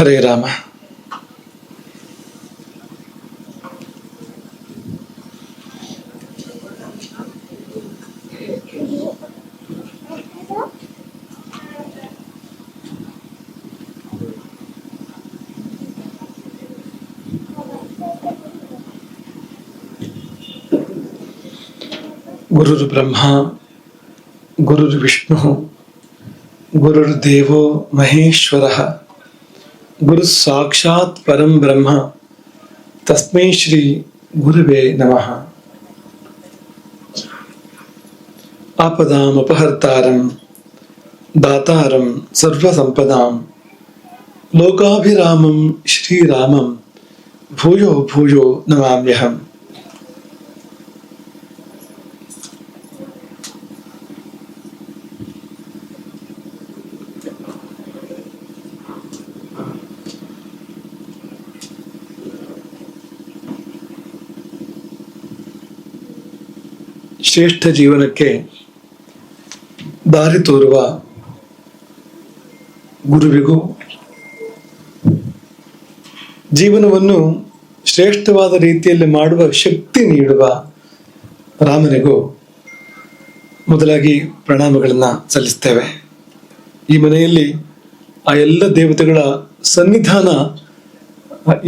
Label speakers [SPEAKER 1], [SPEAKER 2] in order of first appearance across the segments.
[SPEAKER 1] ಹರೇ ರಾಮ ಗುರುರ್ ಬ್ರಹ್ಮ ಗುರುರ್ ವಿಷ್ಣು ಗುರುರ್ गुरु साक्षात परम ब्रह्म। तस्मे श्री गुरुवे नमः। आपदाम अपहर्तारम, दातारम सर्वसंपदाम लोकाभिरामम श्री रामम भूयो भूयो नमाम्यहम्। ಶ್ರೇಷ್ಠ ಜೀವನಕ್ಕೆ ದಾರಿ ತೋರುವ ಗುರುವಿಗೂ ಜೀವನವನ್ನು ಶ್ರೇಷ್ಠವಾದ ರೀತಿಯಲ್ಲಿ ಮಾಡುವ ಶಕ್ತಿ ನೀಡುವ ರಾಮನಿಗೂ ಮೊದಲಾಗಿ ಪ್ರಣಾಮಗಳನ್ನು ಸಲ್ಲಿಸ್ತೇವೆ. ಈ ಮನೆಯಲ್ಲಿ ಆ ಎಲ್ಲ ದೇವತೆಗಳ ಸನ್ನಿಧಾನ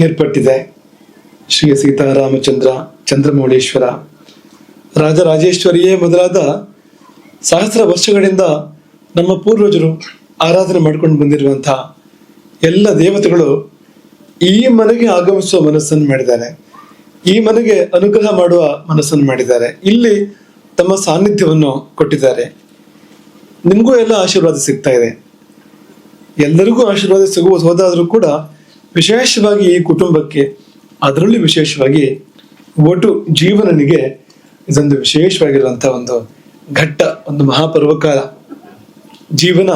[SPEAKER 1] ಏರ್ಪಟ್ಟಿದೆ. ಶ್ರೀ ಸೀತಾರಾಮಚಂದ್ರ, ಚಂದ್ರಮೌಳೇಶ್ವರ ರಾಜರಾಜೇಶ್ವರಿಯೇ ಮೊದಲಾದ ಸಹಸ್ರ ವರ್ಷಗಳಿಂದ ನಮ್ಮ ಪೂರ್ವಜರು ಆರಾಧನೆ ಮಾಡ್ಕೊಂಡು ಬಂದಿರುವಂತಹ ಎಲ್ಲ ದೇವತೆಗಳು ಈ ಮನೆಗೆ ಆಗಮಿಸುವ ಮನಸ್ಸನ್ನು ಮಾಡಿದ್ದಾರೆ. ಈ ಮನೆಗೆ ಅನುಗ್ರಹ ಮಾಡುವ ಮನಸ್ಸನ್ನು ಮಾಡಿದ್ದಾರೆ. ಇಲ್ಲಿ ತಮ್ಮ ಸಾನ್ನಿಧ್ಯವನ್ನು ಕೊಟ್ಟಿದ್ದಾರೆ. ನಿಮಗೂ ಎಲ್ಲ ಆಶೀರ್ವಾದ ಸಿಗ್ತಾ ಇದೆ. ಎಲ್ಲರಿಗೂ ಆಶೀರ್ವಾದ ಸಿಗುವ ಹೋದಾದರೂ ಕೂಡ ವಿಶೇಷವಾಗಿ ಈ ಕುಟುಂಬಕ್ಕೆ ಅದರಲ್ಲಿ ವಿಶೇಷವಾಗಿ ಒಟ್ಟು ಜೀವನನಿಗೆ ಇದೊಂದು ವಿಶೇಷವಾಗಿರುವಂತಹ ಒಂದು ಘಟ್ಟ, ಒಂದು ಮಹಾಪರ್ವಕಾಲ. ಜೀವನ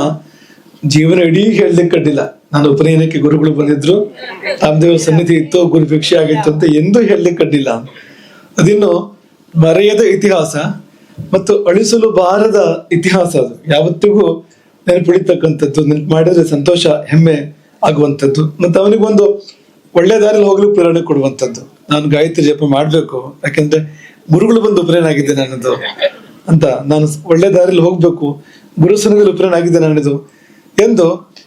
[SPEAKER 1] ಜೀವನ ಇಡೀ ಹೇಳಲಿಕ್ಕೆ ಕಡ್ಡಿಲ್ಲ ನಾನು ಉಪನಯನಕ್ಕೆ ಗುರುಗಳು ಬಂದಿದ್ರು. ರಾಮದೇವರ ಸನ್ನಿಧಿ ಇತ್ತು, ಗುರು ಭಿಕ್ಷೆ ಆಗಿತ್ತು ಅಂತ ಎಂದೂ ಹೇಳಲಿಕ್ಕೆ ಕಡ್ಡಿಲ್ಲ ಅದಿನ್ನು ಮರೆಯದ ಇತಿಹಾಸ ಮತ್ತು ಅಳಿಸಲು ಬಾರದ ಇತಿಹಾಸ ಅದು. ಯಾವತ್ತಿಗೂ ನೆನಪಿಡಿತಕ್ಕಂಥದ್ದು, ನೆನಪು ಮಾಡಿದ್ರೆ ಸಂತೋಷ, ಹೆಮ್ಮೆ ಆಗುವಂಥದ್ದು. ಮತ್ತೆ ಅವನಿಗೊಂದು ಒಳ್ಳೆ ದಾರಿಲಿ ಹೋಗಲು ಪ್ರೇರಣೆ ಕೊಡುವಂಥದ್ದು. ನಾನು ಗಾಯತ್ರಿ ಜಪ ಮಾಡಬೇಕು. ಯಾಕೆಂದ್ರೆ ಗುರುಗಳು ಬಂದು ಉಪನಯನ ಆಗಿದ್ದೆ ನನ್ನದು ಅಂತ. ನಾನು ಒಳ್ಳೆ ದಾರಿಯಲ್ಲಿ ಹೋಗ್ಬೇಕು. ಗುರು ಸನ್ನಿಧಿಯಲ್ಲಿ ಆಗಿದ್ದೆ ನನ್ನದು ಎಂದು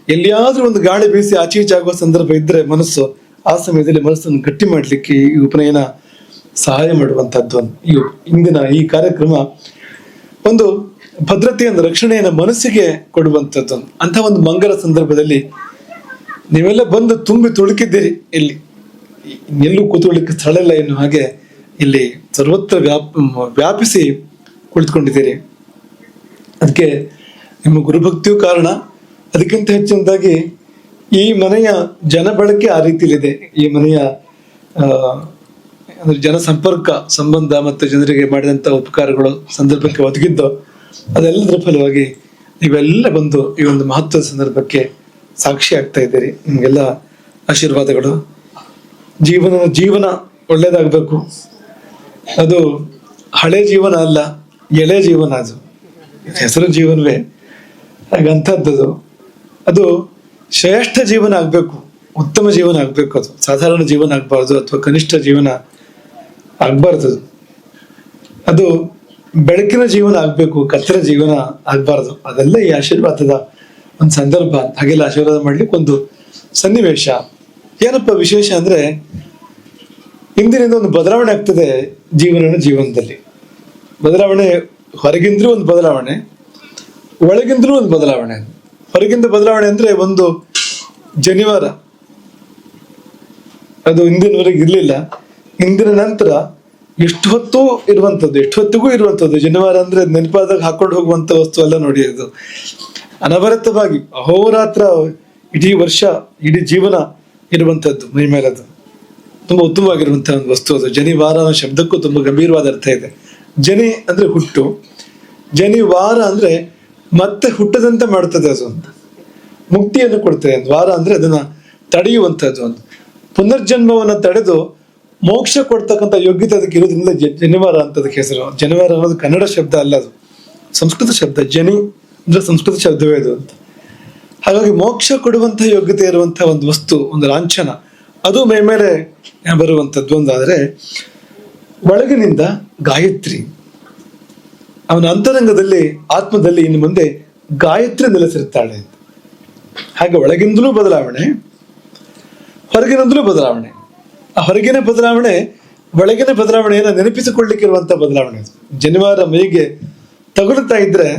[SPEAKER 1] ಎಲ್ಲಿಯಾದ್ರೂ ಒಂದು ಗಾಳಿ ಬೀಸಿ ಆಚೆ ಈಚೆ ಆಗುವ ಸಂದರ್ಭ ಇದ್ರೆ ಮನಸ್ಸು ಆ ಸಮಯದಲ್ಲಿ ಮನಸ್ಸನ್ನು ಗಟ್ಟಿ ಮಾಡಲಿಕ್ಕೆ ಈ ಉಪನಯನ ಸಹಾಯ ಮಾಡುವಂತಹದ್ದು ಈ ಇಂದಿನ ಈ ಕಾರ್ಯಕ್ರಮ ಒಂದು ಭದ್ರತೆಯನ್ನು ರಕ್ಷಣೆಯನ್ನು ಮನಸ್ಸಿಗೆ ಕೊಡುವಂಥದ್ದು. ಅಂತ ಒಂದು ಮಂಗಲ ಸಂದರ್ಭದಲ್ಲಿ ನೀವೆಲ್ಲ ಬಂದು ತುಂಬಿ ತುಳುಕಿದ್ದೀರಿ ಇಲ್ಲಿ. ಎಲ್ಲೂ ಕೂತ್ಕೊಳ್ಳಿಕ್ಕೆ ಸ್ಥಳ ಇಲ್ಲ ಎನ್ನುವ ಹಾಗೆ ಇಲ್ಲಿ ಸರ್ವತ್ರ ವ್ಯಾಪ್ ವ್ಯಾಪಿಸಿ ಕುಳಿತುಕೊಂಡಿದ್ದೀರಿ. ಅದಕ್ಕೆ ನಿಮ್ಮ ಗುರುಭಕ್ತಿಯೂ ಕಾರಣ. ಅದಕ್ಕಿಂತ ಹೆಚ್ಚಿನದಾಗಿ ಈ ಮನೆಯ ಜನ ಬಳಕೆ ಆ ರೀತಿಯಲ್ಲಿದೆ. ಈ ಮನೆಯ ಅಂದ್ರೆ ಜನ ಸಂಪರ್ಕ ಸಂಬಂಧ ಮತ್ತು ಜನರಿಗೆ ಮಾಡಿದಂತ ಉಪಕಾರಗಳು ಸಂದರ್ಭಕ್ಕೆ ಒದಗಿದ್ದು ಅದೆಲ್ಲದರ ಫಲವಾಗಿ ನೀವೆಲ್ಲ ಬಂದು ಈ ಒಂದು ಮಹತ್ವದ ಸಂದರ್ಭಕ್ಕೆ ಸಾಕ್ಷಿ ಆಗ್ತಾ ಇದ್ದೀರಿ. ನಿಮಗೆಲ್ಲ ಆಶೀರ್ವಾದಗಳು. ಜೀವನ ಜೀವನ ಒಳ್ಳೇದಾಗಬೇಕು ಅದು ಹಳೆ ಜೀವನ ಅಲ್ಲ, ಎಳೆ ಜೀವನ ಅದು. ಹೆಸರು ಜೀವನವೇ. ಹಾಗಂಥದ್ದು ಅದು ಶ್ರೇಷ್ಠ ಜೀವನ ಆಗಬೇಕು, ಉತ್ತಮ ಜೀವನ ಆಗಬೇಕು ಅದು. ಸಾಧಾರಣ ಜೀವನ ಆಗಬಾರ್ದು ಅಥವಾ ಕನಿಷ್ಠ ಜೀವನ ಆಗಬಾರ್ದು. ಅದು. ಬೆಳಕಿನ ಜೀವನ ಆಗಬೇಕು ಕತ್ತರ ಜೀವನ ಆಗಬಾರ್ದು. ಅದೆಲ್ಲ ಈ ಆಶೀರ್ವಾದದ ಒಂದು ಸಂದರ್ಭ. ಹಾಗೆಲ್ಲ ಆಶೀರ್ವಾದ ಮಾಡ್ಲಿಕ್ಕೆ ಒಂದು ಸನ್ನಿವೇಶ. ಏನಪ್ಪ ವಿಶೇಷ ಅಂದ್ರೆ ಇಂದಿನಿಂದ ಒಂದು ಬದಲಾವಣೆ ಆಗ್ತದೆ ಜೀವನ ಜೀವನದಲ್ಲಿ. ಬದಲಾವಣೆ, ಹೊರಗಿಂದ್ರೂ ಒಂದು ಬದಲಾವಣೆ, ಒಳಗಿಂದ್ರೂ ಒಂದು ಬದಲಾವಣೆ. ಹೊರಗಿಂದ ಬದಲಾವಣೆ ಅಂದ್ರೆ ಒಂದು ಜನಿವಾರ. ಅದು ಇಂದಿನವರೆಗೆ ಇರಲಿಲ್ಲ. ಇಂದಿನ ನಂತರ ಎಷ್ಟು ಹೊತ್ತು ಇರುವಂತದ್ದು ಎಷ್ಟು ಹೊತ್ತಿಗೂ ಇರುವಂತದ್ದು ಜನಿವಾರ ಅಂದ್ರೆ ನೆನಪಾದಾಗ ಹಾಕೊಂಡು ಹೋಗುವಂತ ವಸ್ತು ಎಲ್ಲ ನೋಡಿ ಅದು. ಅನವರತವಾಗಿ ಅಹೋರಾತ್ರ ಇಡೀ ವರ್ಷ, ಇಡೀ ಜೀವನ ಇರುವಂತದ್ದು ಮೈ ಮೇಲದು. ತುಂಬಾ ಉತ್ತಮವಾಗಿರುವಂತಹ ಒಂದು ವಸ್ತು ಅದು. ಜನಿವಾರ ಅನ್ನೋ ಶಬ್ದಕ್ಕೂ ತುಂಬಾ ಗಂಭೀರವಾದ ಅರ್ಥ ಇದೆ. ಜನಿ ಅಂದ್ರೆ ಹುಟ್ಟು. ಜನಿವಾರ ಅಂದ್ರೆ ಮತ್ತೆ ಹುಟ್ಟದಂತೆ ಮಾಡ್ತದೆ ಅದು ಅಂತ. ಮುಕ್ತಿಯನ್ನು ಕೊಡ್ತದೆ ದ್ವಾರ ಅಂದ್ರೆ ಅದನ್ನ ತಡೆಯುವಂತದ್ದು ಒಂದು. ಪುನರ್ಜನ್ಮವನ್ನು ತಡೆದು ಮೋಕ್ಷ ಕೊಡ್ತಕ್ಕಂಥ ಯೋಗ್ಯತೆ ಅದಕ್ಕೆ ಇರೋದ್ರಿಂದ ಜನಿವಾರ ಅಂತದಕ್ಕೆ ಹೆಸರು. ಜನಿವಾರ ಅನ್ನೋದು ಕನ್ನಡ ಶಬ್ದ ಅಲ್ಲ ಅದು. ಸಂಸ್ಕೃತ ಶಬ್ದ. ಜನಿ ಅಂದ್ರೆ ಸಂಸ್ಕೃತ ಶಬ್ದವೇ ಅದು ಅಂತ. ಹಾಗಾಗಿ ಮೋಕ್ಷ ಕೊಡುವಂತಹ ಯೋಗ್ಯತೆ ಇರುವಂತಹ ಒಂದು ವಸ್ತು, ಒಂದು ಲಾಂಛನ ಅದು ಮೇಮೇಲೆ ಬರುವಂಥದ್ದು ಒಂದಾದರೆ ಒಳಗಿನಿಂದ ಗಾಯತ್ರಿ. ಅವನ ಅಂತರಂಗದಲ್ಲಿ, ಆತ್ಮದಲ್ಲಿ ಇನ್ನು ಮುಂದೆ ಗಾಯತ್ರಿ ನೆಲೆಸಿರುತ್ತಾಳೆ ಹಾಗೆ ಒಳಗಿಂದಲೂ ಬದಲಾವಣೆ, ಹೊರಗಿನಿಂದಲೂ ಬದಲಾವಣೆ. ಆ ಹೊರಗಿನ ಬದಲಾವಣೆ, ಒಳಗಿನ ಬದಲಾವಣೆಯನ್ನು ನೆನಪಿಸಿಕೊಳ್ಳಿಕ್ಕಿರುವಂತಹ ಬದಲಾವಣೆ. ಜನಿವಾರ ಮೈಗೆ ತಗುಲುತ್ತಾ ಇದ್ರೆ,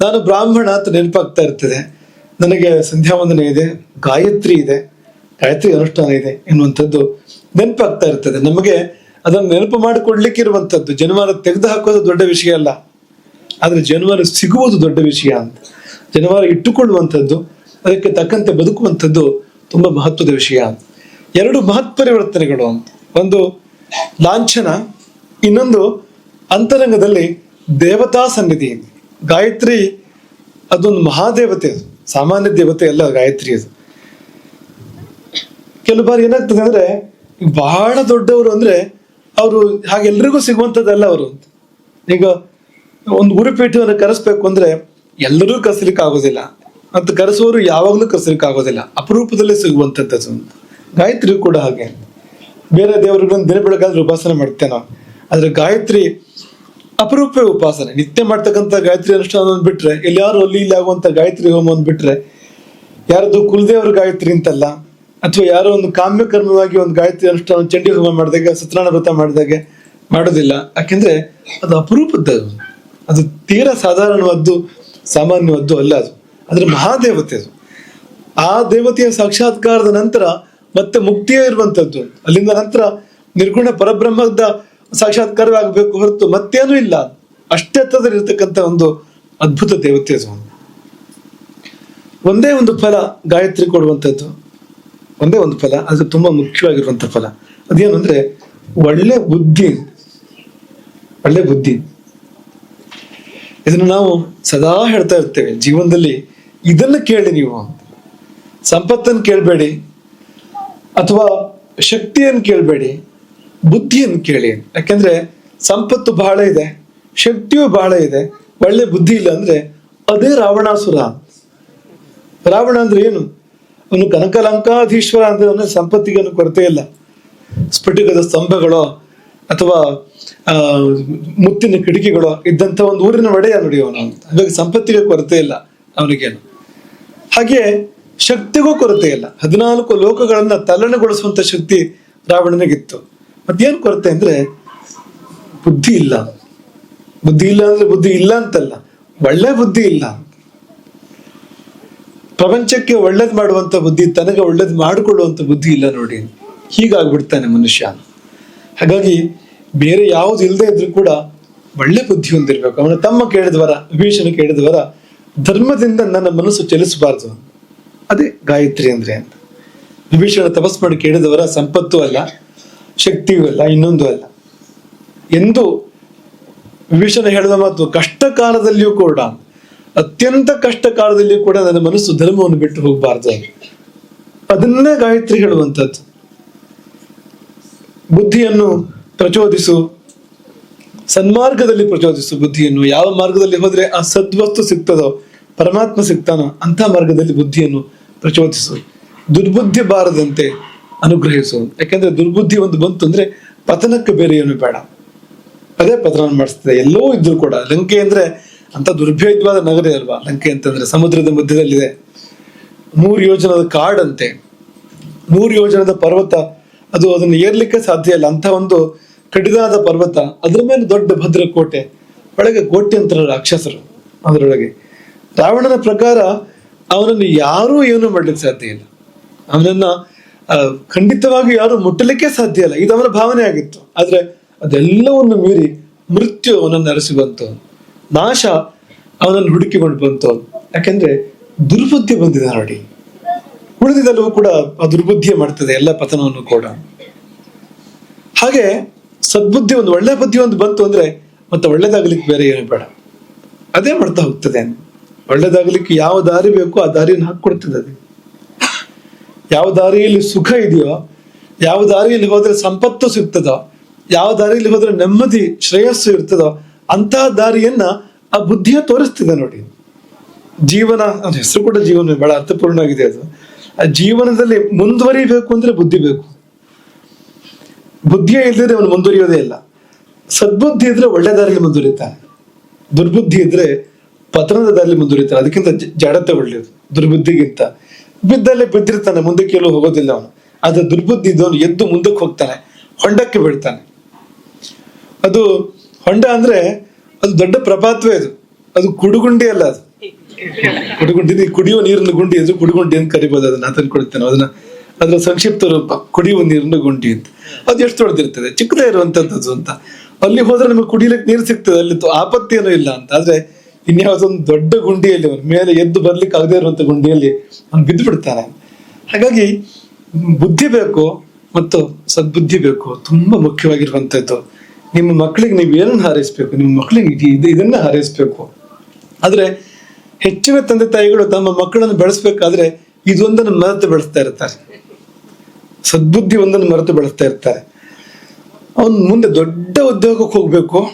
[SPEAKER 1] ನಾನು ಬ್ರಾಹ್ಮಣ ಅಂತ ನೆನಪಾಗ್ತಾ ಇರ್ತದೆ. ನನಗೆ ಸಂಧ್ಯಾವಂದನೆ ಇದೆ, ಗಾಯತ್ರಿ ಇದೆ. ಗಾಯತ್ರಿ ಅನುಷ್ಠಾನ ಇದೆ ಎನ್ನುವಂಥದ್ದು ನೆನಪಾಗ್ತಾ ಇರ್ತದೆ. ನಮಗೆ ಅದನ್ನು ನೆನಪು ಮಾಡಿಕೊಡ್ಲಿಕ್ಕೆ ಇರುವಂಥದ್ದು ಜನವಾರ ತೆಗೆದು ಹಾಕೋದು ದೊಡ್ಡ ವಿಷಯ ಅಲ್ಲ. ಆದರೆ ಜನವಾರ ಸಿಗುವುದು ದೊಡ್ಡ ವಿಷಯ ಅಂತ. ಜನವಾರ ಇಟ್ಟುಕೊಳ್ಳುವಂಥದ್ದು, ಅದಕ್ಕೆ ತಕ್ಕಂತೆ ಬದುಕುವಂಥದ್ದು ತುಂಬಾ ಮಹತ್ವದ ವಿಷಯ ಎರಡು ಮಹತ್ ಪರಿವರ್ತನೆಗಳು ಅಂತ. ಒಂದು ಲಾಂಛನ, ಇನ್ನೊಂದು ಅಂತರಂಗದಲ್ಲಿ ದೇವತಾ ಸನ್ನಿಧಿ. ಗಾಯತ್ರಿ ಅದೊಂದು ಮಹಾದೇವತೆ ಅದು. ಸಾಮಾನ್ಯ ದೇವತೆ ಅಲ್ಲ ಗಾಯತ್ರಿ ಅದು. ಕೆಲವು ಬಾರಿ ಏನಾಗ್ತದೆ ಅಂದ್ರೆ, ಬಹಳ ದೊಡ್ಡವರು ಅಂದ್ರೆ, ಅವರು ಹಾಗೆ ಎಲ್ಲರಿಗೂ ಸಿಗುವಂಥದ್ದಲ್ಲ ಅವರು ಈಗ ಒಂದು ಗುರುಪೀಠವನ್ನು ಕರೆಸ್ಬೇಕು ಅಂದ್ರೆ, ಎಲ್ಲರೂ ಕರೆಸಲಿಕ್ಕೆ ಆಗೋದಿಲ್ಲ ಮತ್ತು ಕರೆಸುವವರು ಯಾವಾಗಲೂ ಕರೆಸಲಿಕ್ಕೆ ಆಗೋದಿಲ್ಲ ಅಪರೂಪದಲ್ಲಿ ಸಿಗುವಂಥದ್ದು ಗಾಯತ್ರಿ ಕೂಡ ಹಾಗೆ. ಬೇರೆ ದೇವರುಗಳನ್ನು ದಿನ ಬೆಳಗಾದ್ರೆ ಉಪಾಸನೆ ಮಾಡ್ತೇವೆ ನಾವು ಆದ್ರೆ ಗಾಯತ್ರಿ ಅಪರೂಪ ಉಪಾಸನೆ. ನಿತ್ಯ ಮಾಡ್ತಕ್ಕಂಥ ಗಾಯತ್ರಿ ಅನುಷ್ಠಾನ ಬಿಟ್ರೆ ಎಲ್ಲಾರು ಅಲ್ಲಿ ಇಲ್ಲಿ ಆಗುವಂತ ಗಾಯತ್ರಿ ಹೋಮ ಬಿಟ್ರೆ ಯಾರದು ಕುಲದೇವರ ಗಾಯತ್ರಿ ಅಂತಲ್ಲ ಅಥವಾ ಯಾರೋ ಒಂದು ಕಾಮ್ಯ ಕರ್ಮವಾಗಿ ಒಂದು ಗಾಯತ್ರಿ ಅನುಷ್ಠಾನ ಚಂಡಿ ಹೋಮ ಮಾಡಿದಾಗ, ಸತ್ಯನಾರಾಯಣ ವ್ರತ ಮಾಡಿದಾಗ ಮಾಡೋದಿಲ್ಲ ಯಾಕೆಂದ್ರೆ ಅದು ಅಪರೂಪದ್ದು ಅದು. ತೀರಾ ಸಾಧಾರಣವಾದ್ದು, ಸಾಮಾನ್ಯವಾದ್ದು ಅಲ್ಲ ಅದು. ಅದ್ರ ಮಹಾದೇವತೆ ಅದು. ಆ ದೇವತೆಯ ಸಾಕ್ಷಾತ್ಕಾರದ ನಂತರ ಮತ್ತೆ ಮುಕ್ತಿಯೇ ಇರುವಂತದ್ದು ಅಲ್ಲಿಂದ ನಂತರ ನಿರ್ಗುಣ ಪರಬ್ರಹ್ಮದ ಸಾಕ್ಷಾತ್ಕಾರವಾಗಬೇಕು ಹೊರತು ಮತ್ತೇನೂ ಇಲ್ಲ. ಅಷ್ಟೇ ಇರತಕ್ಕಂತ ಒಂದು ಅದ್ಭುತ ದೇವತೆ ಅದು. ಒಂದೇ ಒಂದು ಫಲ ಗಾಯತ್ರಿ ಕೊಡುವಂಥದ್ದು. ಒಂದೇ ಒಂದು ಫಲ, ಅದು ತುಂಬಾ ಮುಖ್ಯವಾಗಿರುವಂತ ಫಲ. ಅದೇನು ಅಂದ್ರೆ, ಒಳ್ಳೆ ಬುದ್ಧಿ ಒಳ್ಳೆ ಬುದ್ಧಿ. ಇದನ್ನು ನಾವು ಸದಾ ಹೇಳ್ತಾ ಇರ್ತೇವೆ. ಜೀವನದಲ್ಲಿ ಇದನ್ನು ಕೇಳಿ ನೀವು. ಸಂಪತ್ತನ್ನು ಕೇಳಬೇಡಿ, ಅಥವಾ ಶಕ್ತಿಯನ್ನು ಕೇಳಬೇಡಿ, ಬುದ್ಧಿಯನ್ನು ಕೇಳಿ. ಯಾಕೆಂದ್ರೆ, ಸಂಪತ್ತು ಬಹಳ ಇದೆ, ಶಕ್ತಿಯು ಬಹಳ ಇದೆ, ಒಳ್ಳೆ ಬುದ್ಧಿ ಇಲ್ಲ ಅಂದ್ರೆ ಅದೇ ರಾವಣಾಸುರ. ರಾವಣ ಅಂದ್ರೆ ಏನು? ಅವನು ಕನಕಲಂಕಾಧೀಶ್ವರ ಅಂದ್ರೆ ಅವನ ಸಂಪತ್ತಿಗೆ ಕೊರತೆ ಇಲ್ಲ. ಸ್ಫಟಿಕದ ಸ್ತಂಭಗಳು ಅಥವಾ ಮುತ್ತಿನ ಕಿಟಕಿಗಳು ಇದ್ದಂತ ಒಂದು ಊರಿನ ಒಡೆಯ ನೋಡಿ ಅವನು. ಹಾಗಾಗಿ ಸಂಪತ್ತಿಗೆ ಕೊರತೆ ಇಲ್ಲ ಅವನಿಗೇನು. ಹಾಗೆ ಶಕ್ತಿಗೂ ಕೊರತೆ ಇಲ್ಲ. ಹದಿನಾಲ್ಕು ಲೋಕಗಳನ್ನ ತಲ್ಲಣಗೊಳಿಸುವಂತ ಶಕ್ತಿ ರಾವಣನಿಗಿತ್ತು. ಮತ್ತೇನ್ ಕೊರತೆ ಅಂದ್ರೆ ಬುದ್ಧಿ ಇಲ್ಲ. ಬುದ್ಧಿ ಇಲ್ಲ ಅಂದ್ರೆ ಬುದ್ಧಿ ಇಲ್ಲ ಅಂತಲ್ಲ. ಒಳ್ಳೆ ಬುದ್ಧಿ ಇಲ್ಲ. ಪ್ರಪಂಚಕ್ಕೆ ಒಳ್ಳೇದು ಮಾಡುವಂತ ಬುದ್ಧಿ, ತನಗೆ ಒಳ್ಳೇದು ಮಾಡಿಕೊಳ್ಳುವಂತ ಬುದ್ಧಿ ಇಲ್ಲ ನೋಡಿ. ಹೀಗಾಗ್ಬಿಡ್ತಾನೆ ಮನುಷ್ಯ. ಹಾಗಾಗಿ ಬೇರೆ ಯಾವುದು ಇಲ್ಲದೆ ಇದ್ರೂ ಕೂಡ ಒಳ್ಳೆ ಬುದ್ಧಿ ಹೊಂದಿರಬೇಕು. ಅವನ ತಮ್ಮ ಕೇಳಿದವರ ವಿಭೀಷಣ ಕೇಳಿದವರ ಧರ್ಮದಿಂದ ನನ್ನ ಮನಸ್ಸು ಚಲಿಸಬಾರದು. ಅದೇ ಗಾಯತ್ರಿ ಅಂದ್ರೆ ಅಂತ. ವಿಭೀಷಣ ತಪಸ್ ಮಾಡಿ ಕೇಳಿದವರ ಸಂಪತ್ತು ಅಲ್ಲ, ಶಕ್ತಿಯೂ ಅಲ್ಲ, ಇನ್ನೊಂದು ಅಲ್ಲ. ಎಂದು ವಿಭೀಷಣ ಹೇಳಿದ ಮಾತು ಕಷ್ಟ ಕಾಲದಲ್ಲಿಯೂ ಕೂಡ ಅತ್ಯಂತ ಕಷ್ಟ ಕಾಲದಲ್ಲಿ ಕೂಡ ನನ್ನ ಮನಸ್ಸು ಧರ್ಮವನ್ನು ಬಿಟ್ಟು ಹೋಗಬಾರ್ದು ಅದನ್ನೇ ಗಾಯತ್ರಿ ಹೇಳುವಂಥದ್ದು. ಬುದ್ಧಿಯನ್ನು ಪ್ರಚೋದಿಸು, ಸನ್ಮಾರ್ಗದಲ್ಲಿ ಪ್ರಚೋದಿಸು ಬುದ್ಧಿಯನ್ನು. ಯಾವ ಮಾರ್ಗದಲ್ಲಿ ಹೋದ್ರೆ ಆ ಸದ್ವಸ್ತು ಸಿಗ್ತದೋ, ಪರಮಾತ್ಮ ಸಿಗ್ತಾನೋ ಅಂತ ಮಾರ್ಗದಲ್ಲಿ ಬುದ್ಧಿಯನ್ನು ಪ್ರಚೋದಿಸು. ದುರ್ಬುದ್ಧಿ ಬಾರದಂತೆ ಅನುಗ್ರಹಿಸು. ಯಾಕಂದ್ರೆ ದುರ್ಬುದ್ಧಿ ಒಂದು ಬಂತು ಅಂದ್ರೆ ಪತನಕ್ಕೆ ಬೇರೆ ಏನು ಬೇಡ. ಅದೇ ಪತನ ಮಾಡಿಸ್ತದೆ. ಎಲ್ಲೋ ಇದ್ರು ಕೂಡ. ಲಂಕೆ ಅಂದ್ರೆ ಅಂತ ದುರ್ಭೇದ್ಯವಾದ ನಗರ ಅಲ್ವಾ? ಲಂಕೆ ಅಂತಂದ್ರೆ ಸಮುದ್ರದ ಮಧ್ಯದಲ್ಲಿದೆ. ನೂರು ಯೋಜನದ ಕಾಡಂತೆ ನೂರು ಯೋಜನದ ಪರ್ವತ, ಅದು ಅದನ್ನು ಏರ್ಲಿಕ್ಕೆ ಸಾಧ್ಯ ಇಲ್ಲ. ಅಂತ ಒಂದು ಕಡಿದಾದ ಪರ್ವತ, ಅದ್ರ ಮೇಲೆ ದೊಡ್ಡ ಭದ್ರ ಕೋಟೆ ಒಳಗೆ ಕೋಟ್ಯಂತರ ರಾಕ್ಷಸರು ಅದರೊಳಗೆ. ರಾವಣನ ಪ್ರಕಾರ ಅವನನ್ನು ಯಾರೂ ಏನು ಮಾಡ್ಲಿಕ್ಕೆ ಸಾಧ್ಯ ಇಲ್ಲ. ಅವನನ್ನ ಖಂಡಿತವಾಗಿ ಯಾರು ಮುಟ್ಟಲಿಕ್ಕೆ ಸಾಧ್ಯ ಇಲ್ಲ. ಇದು ಅವನ ಭಾವನೆ ಆಗಿತ್ತು. ಆದ್ರೆ ಅದೆಲ್ಲವನ್ನು ಮೀರಿ ಮೃತ್ಯು ಅವನನ್ನು ಅರಸಿ ಬಂತು. ನಾಶ ಅವನಲ್ಲಿ ಹುಡುಕಿಕೊಂಡು ಬಂತು. ಯಾಕೆಂದ್ರೆ ದುರ್ಬುದ್ಧಿ ಬಂದಿದೆ ನೋಡಿ. ಉಳಿದಿದ್ದಲ್ಲೂ ಕೂಡ ಆ ದುರ್ಬುದ್ಧಿಯೇ ಮಾಡ್ತದೆ ಎಲ್ಲ ಪತನವನ್ನು ಕೂಡ. ಹಾಗೆ ಸದ್ಬುದ್ಧಿ ಒಂದು ಒಳ್ಳೆ ಬುದ್ಧಿ ಒಂದು ಬಂತು ಅಂದ್ರೆ ಮತ್ತೆ ಒಳ್ಳೇದಾಗ್ಲಿಕ್ಕೆ ಬೇರೆ ಏನು ಬೇಡ. ಅದೇ ಮಾಡ್ತಾ ಹೋಗ್ತದೆ. ಒಳ್ಳೇದಾಗ್ಲಿಕ್ಕೆ ಯಾವ ದಾರಿ ಬೇಕೋ ಆ ದಾರಿಯನ್ನು ಹಾಕೊಡ್ತದೆ ಅದು. ಯಾವ ದಾರಿಯಲ್ಲಿ ಸುಖ ಇದೆಯೋ, ಯಾವ ದಾರಿಯಲ್ಲಿ ಹೋದ್ರೆ ಸಂಪತ್ತು ಸಿಗ್ತದೋ, ಯಾವ ದಾರಿಯಲ್ಲಿ ಹೋದ್ರೆ ನೆಮ್ಮದಿ, ಶ್ರೇಯಸ್ಸು ಇರ್ತದೋ ಅಂತಹ ದಾರಿಯನ್ನ ಆ ಬುದ್ಧಿಯ ತೋರಿಸ್ತಿದೆ ನೋಡಿ. ಜೀವನ ಹೆಸರು ಕೂಡ ಜೀವನ, ಬಹಳ ಅರ್ಥಪೂರ್ಣ ಆಗಿದೆ ಅದು. ಆ ಜೀವನದಲ್ಲಿ ಮುಂದುವರಿಬೇಕು ಅಂದ್ರೆ ಬುದ್ಧಿ ಬೇಕು. ಬುದ್ಧಿಯೇ ಇಲ್ಲದ್ರೆ ಅವನು ಮುಂದುವರಿಯೋದೇ ಇಲ್ಲ. ಸದ್ಬುದ್ಧಿ ಇದ್ರೆ ಒಳ್ಳೆ ದಾರಿಯಲ್ಲಿ ಮುಂದುವರಿತಾನೆ. ದುರ್ಬುದ್ಧಿ ಇದ್ರೆ ಪತನದ ದಾರಿಯಲ್ಲಿ ಮುಂದುವರಿತಾನೆ. ಅದಕ್ಕಿಂತ ಜಡತೆ ಒಳ್ಳೆಯದು ದುರ್ಬುದ್ಧಿಗಿಂತ. ಬಿದ್ದಲ್ಲೇ ಬಿದ್ದಿರ್ತಾನೆ ಮುಂದಕ್ಕೆ ಎಲ್ಲೂ ಹೋಗೋದಿಲ್ಲ ಅವನು. ಆದ್ರೆ ದುರ್ಬುದ್ಧಿ ಇದ್ದವನು ಎದ್ದು ಮುಂದಕ್ಕೆ ಹೋಗ್ತಾನೆ, ಹೊಂಡಕ್ಕೆ ಬೀಳ್ತಾನೆ. ಅದು ಹೊಂಡ ಅಂದ್ರೆ ಅದು ದೊಡ್ಡ ಪ್ರಪಾತವೇ ಅದು. ಅದು ಕುಡುಗುಂಡಿ ಅಲ್ಲ ಅದು. ಕುಡುಗುಂಡಿ ಕುಡಿಯುವ ನೀರಿನ ಗುಂಡಿ ಅದು ಕುಡುಗುಂಡಿ ಅಂತ ಕರಿಬೋದು, ಅದನ್ನ ತಂದು ಕೊಡ್ತೇನೆ ಅದನ್ನ ಅದರ ಸಂಕ್ಷಿಪ್ತ ರೂಪ ಕುಡಿಯುವ ನೀರಿನ ಗುಂಡಿ ಅಂತ. ಅದು ಎಷ್ಟು ದೊಡ್ಡದಿರ್ತದೆ? ಚಿಕ್ಕದೇ ಇರುವಂತದ್ದು ಅಂತ. ಅಲ್ಲಿ ಹೋದ್ರೆ ನಮಗೆ ಕುಡಿಲಿಕ್ಕೆ ನೀರು ಸಿಗ್ತದೆ. ಅಲ್ಲಿ ತು- ಆಪತ್ತಿ ಏನೂ ಇಲ್ಲ ಅಂತ. ಆದ್ರೆ ಇನ್ಯಾವುದೊಂದು ದೊಡ್ಡ ಗುಂಡಿಯಲ್ಲಿ ಅವನು ಮೇಲೆ ಎದ್ದು ಬರ್ಲಿಕ್ಕೆ ಆಗದೇ ಇರುವಂತ ಗುಂಡಿಯಲ್ಲಿ ಅವ್ನು ಬಿದ್ದು ಬಿಡ್ತಾನೆ ಹಾಗಾಗಿ ಬುದ್ಧಿ ಬೇಕು ಮತ್ತು ಸದ್ಬುದ್ಧಿ ಬೇಕು. ತುಂಬಾ ಮುಖ್ಯವಾಗಿರುವಂತದ್ದು. ನಿಮ್ಮ ಮಕ್ಕಳಿಗೆ ನೀವು ಏನನ್ನು ಹಾರೈಸ್ಬೇಕು? ನಿಮ್ಮ ಮಕ್ಕಳಿಗೆ ಇದು- ಇದು- ಇದನ್ನ ಹಾರೈಸ್ಬೇಕು. ಆದರೆ ಹೆಚ್ಚಿನ ತಂದೆ ತಾಯಿಗಳು ತಮ್ಮ ಮಕ್ಕಳನ್ನು ಬೆಳೆಸ್ಬೇಕಾದ್ರೆ ಇದೊಂದನ್ನು ಮರೆತು ಬೆಳೆಸ್ತಾ ಇರ್ತಾರೆ. ಸದ್ಬುದ್ಧಿ ಒಂದನ್ನು ಮರೆತು ಬೆಳೆಸ್ತಾ ಇರ್ತಾರೆ. ಅವನು ಮುಂದೆ ದೊಡ್ಡ ಉದ್ಯೋಗಕ್ಕೆ ಹೋಗ್ಬೇಕು